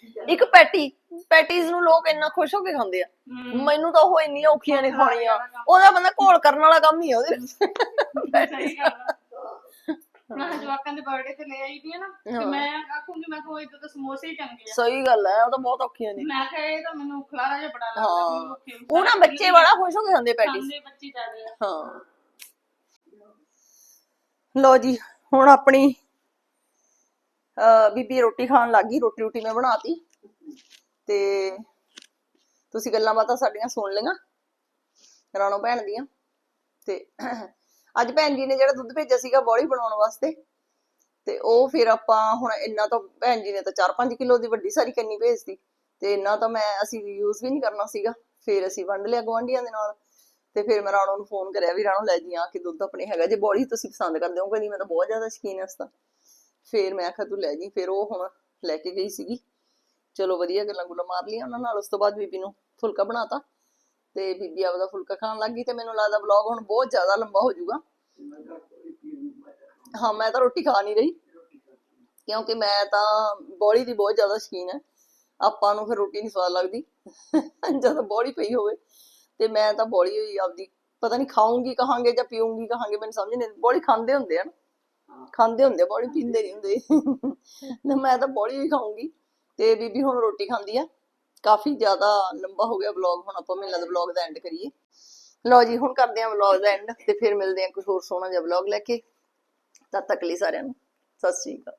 ਚੀਜ਼ਾਂ ਇੱਕ ਪੈਟੀ ਪੈਟੀਜ਼ ਨੂੰ ਲੋਕ ਇੰਨਾ ਖੁਸ਼ ਹੋ ਕੇ ਖਾਂਦੇ ਆ। ਮੈਨੂੰ ਤਾਂ ਉਹ ਇੰਨੀਆਂ ਔਖੀਆਂ ਨੇ ਖਾਣੀਆਂ। ਉਹਦਾ ਬੰਦਾ ਘੋਲ ਕਰਨ ਵਾਲਾ ਕੰਮ ਹੀ ਆ ਉਹਦੇ ਸਹੀ ਗੱਲ ਆ। ਮੈਂ ਜਵਾਕਾਂ ਦੇ ਬਰਥਡੇ ਤੇ ਲੈ ਆਈ ਦੀ ਆ ਨਾ ਤੇ ਮੈਂ ਆਖੂੰਗੀ ਮੈਂ ਕਿਹਾ ਇਦਾਂ ਤਾਂ ਸਮੋਸੇ ਹੀ ਚੰਗੇ ਆ। ਸਹੀ ਗੱਲ ਹੈ ਉਹ ਤਾਂ ਬਹੁਤ ਔਖੀਆਂ ਨੇ। ਮੈਂ ਕਿਹਾ ਇਹ ਤਾਂ ਮੈਨੂੰ ਖਲਾਰਾ ਜਿਹਾ ਬੜਾ ਲੱਗਦਾ ਹਾਂ। ਵੀ ਔਖੇ ਹੋ। ਉਹ ਨਾ ਬੱਚੇ ਬੜਾ ਖੁਸ਼ ਹੋ ਕੇ ਖਾਂਦੇ ਪੈਟੀਜ਼। ਖਾਂਦੇ ਬੱਚੇ ਜ਼ਿਆਦੇ। ਆ ਹਾਂ। ਲੋ ਜੀ ਹੁਣ ਆਪਣੀ ਬੀਬੀ ਰੋਟੀ ਖਾਣ ਲੱਗੀ ਰੋਟੀ ਰੋਟੀ ਮੈਂ ਬਣਾਤੀ। ਤੇ ਤੁਸੀਂ ਗੱਲਾਂ ਬਾਤਾਂ ਸਾਡੀਆਂ ਸੁਣ ਲਈਆਂ, ਰਾਣੋ ਭੈਣ ਦੀਆਂ। ਤੇ ਅੱਜ ਭੈਣ ਜੀ ਨੇ ਜਿਹੜਾ ਦੁੱਧ ਭੇਜਿਆ ਸੀਗਾ ਬੋਲੀ ਬਣਾਉਣ ਵਾਸਤੇ, ਤੇ ਉਹ ਫਿਰ ਆਪਾਂ ਹੁਣ ਇੰਨਾ ਤਾਂ ਭੈਣ ਜੀ ਨੇ ਤਾਂ 4-5 ਕਿਲੋ ਦੀ ਵੱਡੀ ਸਾਰੀ ਕੰਨੀ ਭੇਜਤੀ, ਤੇ ਇੰਨਾ ਤਾਂ ਮੈਂ ਅਸੀਂ ਯੂਜ਼ ਵੀ ਨਹੀਂ ਕਰਨਾ ਸੀਗਾ। ਫਿਰ ਅਸੀਂ ਵੰਡ ਲਿਆ ਗੁਆਂਢੀਆਂ ਦੇ ਨਾਲ, ਤੇ ਫਿਰ ਮੈਂ ਰਾਣੋ ਨੂੰ ਫੋਨ ਕਰਿਆ ਵੀ ਰਾਣੋ ਲੈ ਜੀ ਆ ਕਿ ਦੁੱਧ ਆਪਣੇ ਹੈਗਾ, ਜੇ ਬੋਲੀ ਤੁਸੀਂ ਪਸੰਦ ਕਰਦੇ ਹੋ, ਕਹਿੰਦੀ ਮੈਂ ਤਾਂ ਬਹੁਤ ਜ਼ਿਆਦਾ ਸ਼ੌਕੀਨ ਹਾਂ ਇਸ ਤਾਂ ਫੇਰ ਮੈਂ ਆਖਿਆ ਤੂੰ ਲੈ ਜੀ ਫਿਰ ਉਹ ਹੁਣ ਲੈ ਕੇ ਗਈ ਸੀਗੀ। ਚਲੋ ਵਧੀਆ ਗੱਲਾਂ ਗੁੱਲਾਂ ਮਾਰ ਲਈਆਂ ਉਹਨਾਂ ਨਾਲ, ਉਸ ਤੋਂ ਬਾਅਦ ਬੀਬੀ ਨੂੰ ਫੁਲਕਾ ਬਣਾਤਾ ਤੇ ਬੀਬੀ ਆਪਦਾ ਫੁਲਕਾ ਖਾਣ ਲੱਗ ਗਈ ਤੇ ਮੈਨੂੰ ਲੱਗਦਾ ਵਲੌਗ ਹੁਣ ਬਹੁਤ ਜ਼ਿਆਦਾ ਲੰਬਾ ਹੋ ਜਾਊਗਾ। ਮੈਂ ਤਾਂ ਹਾਂ, ਮੈਂ ਤਾਂ ਰੋਟੀ ਖਾ ਨਹੀਂ ਰਹੀ, ਕਿਉਂਕਿ ਮੈਂ ਤਾਂ ਬੋਲੀ ਦੀ ਬਹੁਤ ਜ਼ਿਆਦਾ ਸ਼ੌਕੀਨ ਹੈ। ਆਪਾਂ ਨੂੰ ਫਿਰ ਰੋਟੀ ਨਹੀਂ ਸਵਾਦ ਲੱਗਦੀ, ਜਦੋਂ ਬੋਲੀ ਪਈ ਹੋਵੇ, ਤੇ ਮੈਂ ਤਾਂ ਬੋਲੀ ਹੋਈ ਆਪਦੀ, ਪਤਾ ਨਹੀਂ ਖਾਉਂਗੀ ਕਹਾਂਗੇ ਜਾਂ ਪੀਉਂਗੀ ਕਹਾਂਗੇ, ਮੈਨੂੰ ਸਮਝ ਨਹੀਂ ਬੋਲੀ ਖਾਂਦੇ ਹੁੰਦੇ ਆ ਨਾ। ਖਾਂਦੇ ਹੁੰਦੇ ਬੋਲੀ ਪੀਂਦੇ ਨਹੀਂ ਹੁੰਦੇ। (laughs) ਤੇ ਮੈਂ ਤਾਂ ਬੋਲੀ ਹੀ ਖਾਉਂਗੀ ਤੇ ਬੀਬੀ ਹੁਣ ਰੋਟੀ ਖਾਂਦੀ ਆ। ਕਾਫੀ ਜ਼ਿਆਦਾ ਲੰਬਾ ਹੋ ਗਿਆ ਵਲੌਗ ਹੁਣ ਆਪਾਂ ਮੈਨੂੰ ਲੱਗਦਾ ਵਲੌਗ ਦਾ ਐਂਡ ਕਰੀਏ। ਲਓ ਜੀ ਹੁਣ ਕਰਦੇ ਹਾਂ ਵਲੌਗ ਦਾ ਐਂਡ ਤੇ ਫਿਰ ਮਿਲਦੇ ਹਾਂ ਕੁਝ ਹੋਰ ਸੋਹਣਾ ਜਿਹਾ ਵਲੌਗ ਲੈ ਕੇ। ਤਦ ਤੱਕ ਲਈ ਸਾਰਿਆਂ ਨੂੰ ਸਤਿ ਸ੍ਰੀ ਅਕਾਲ।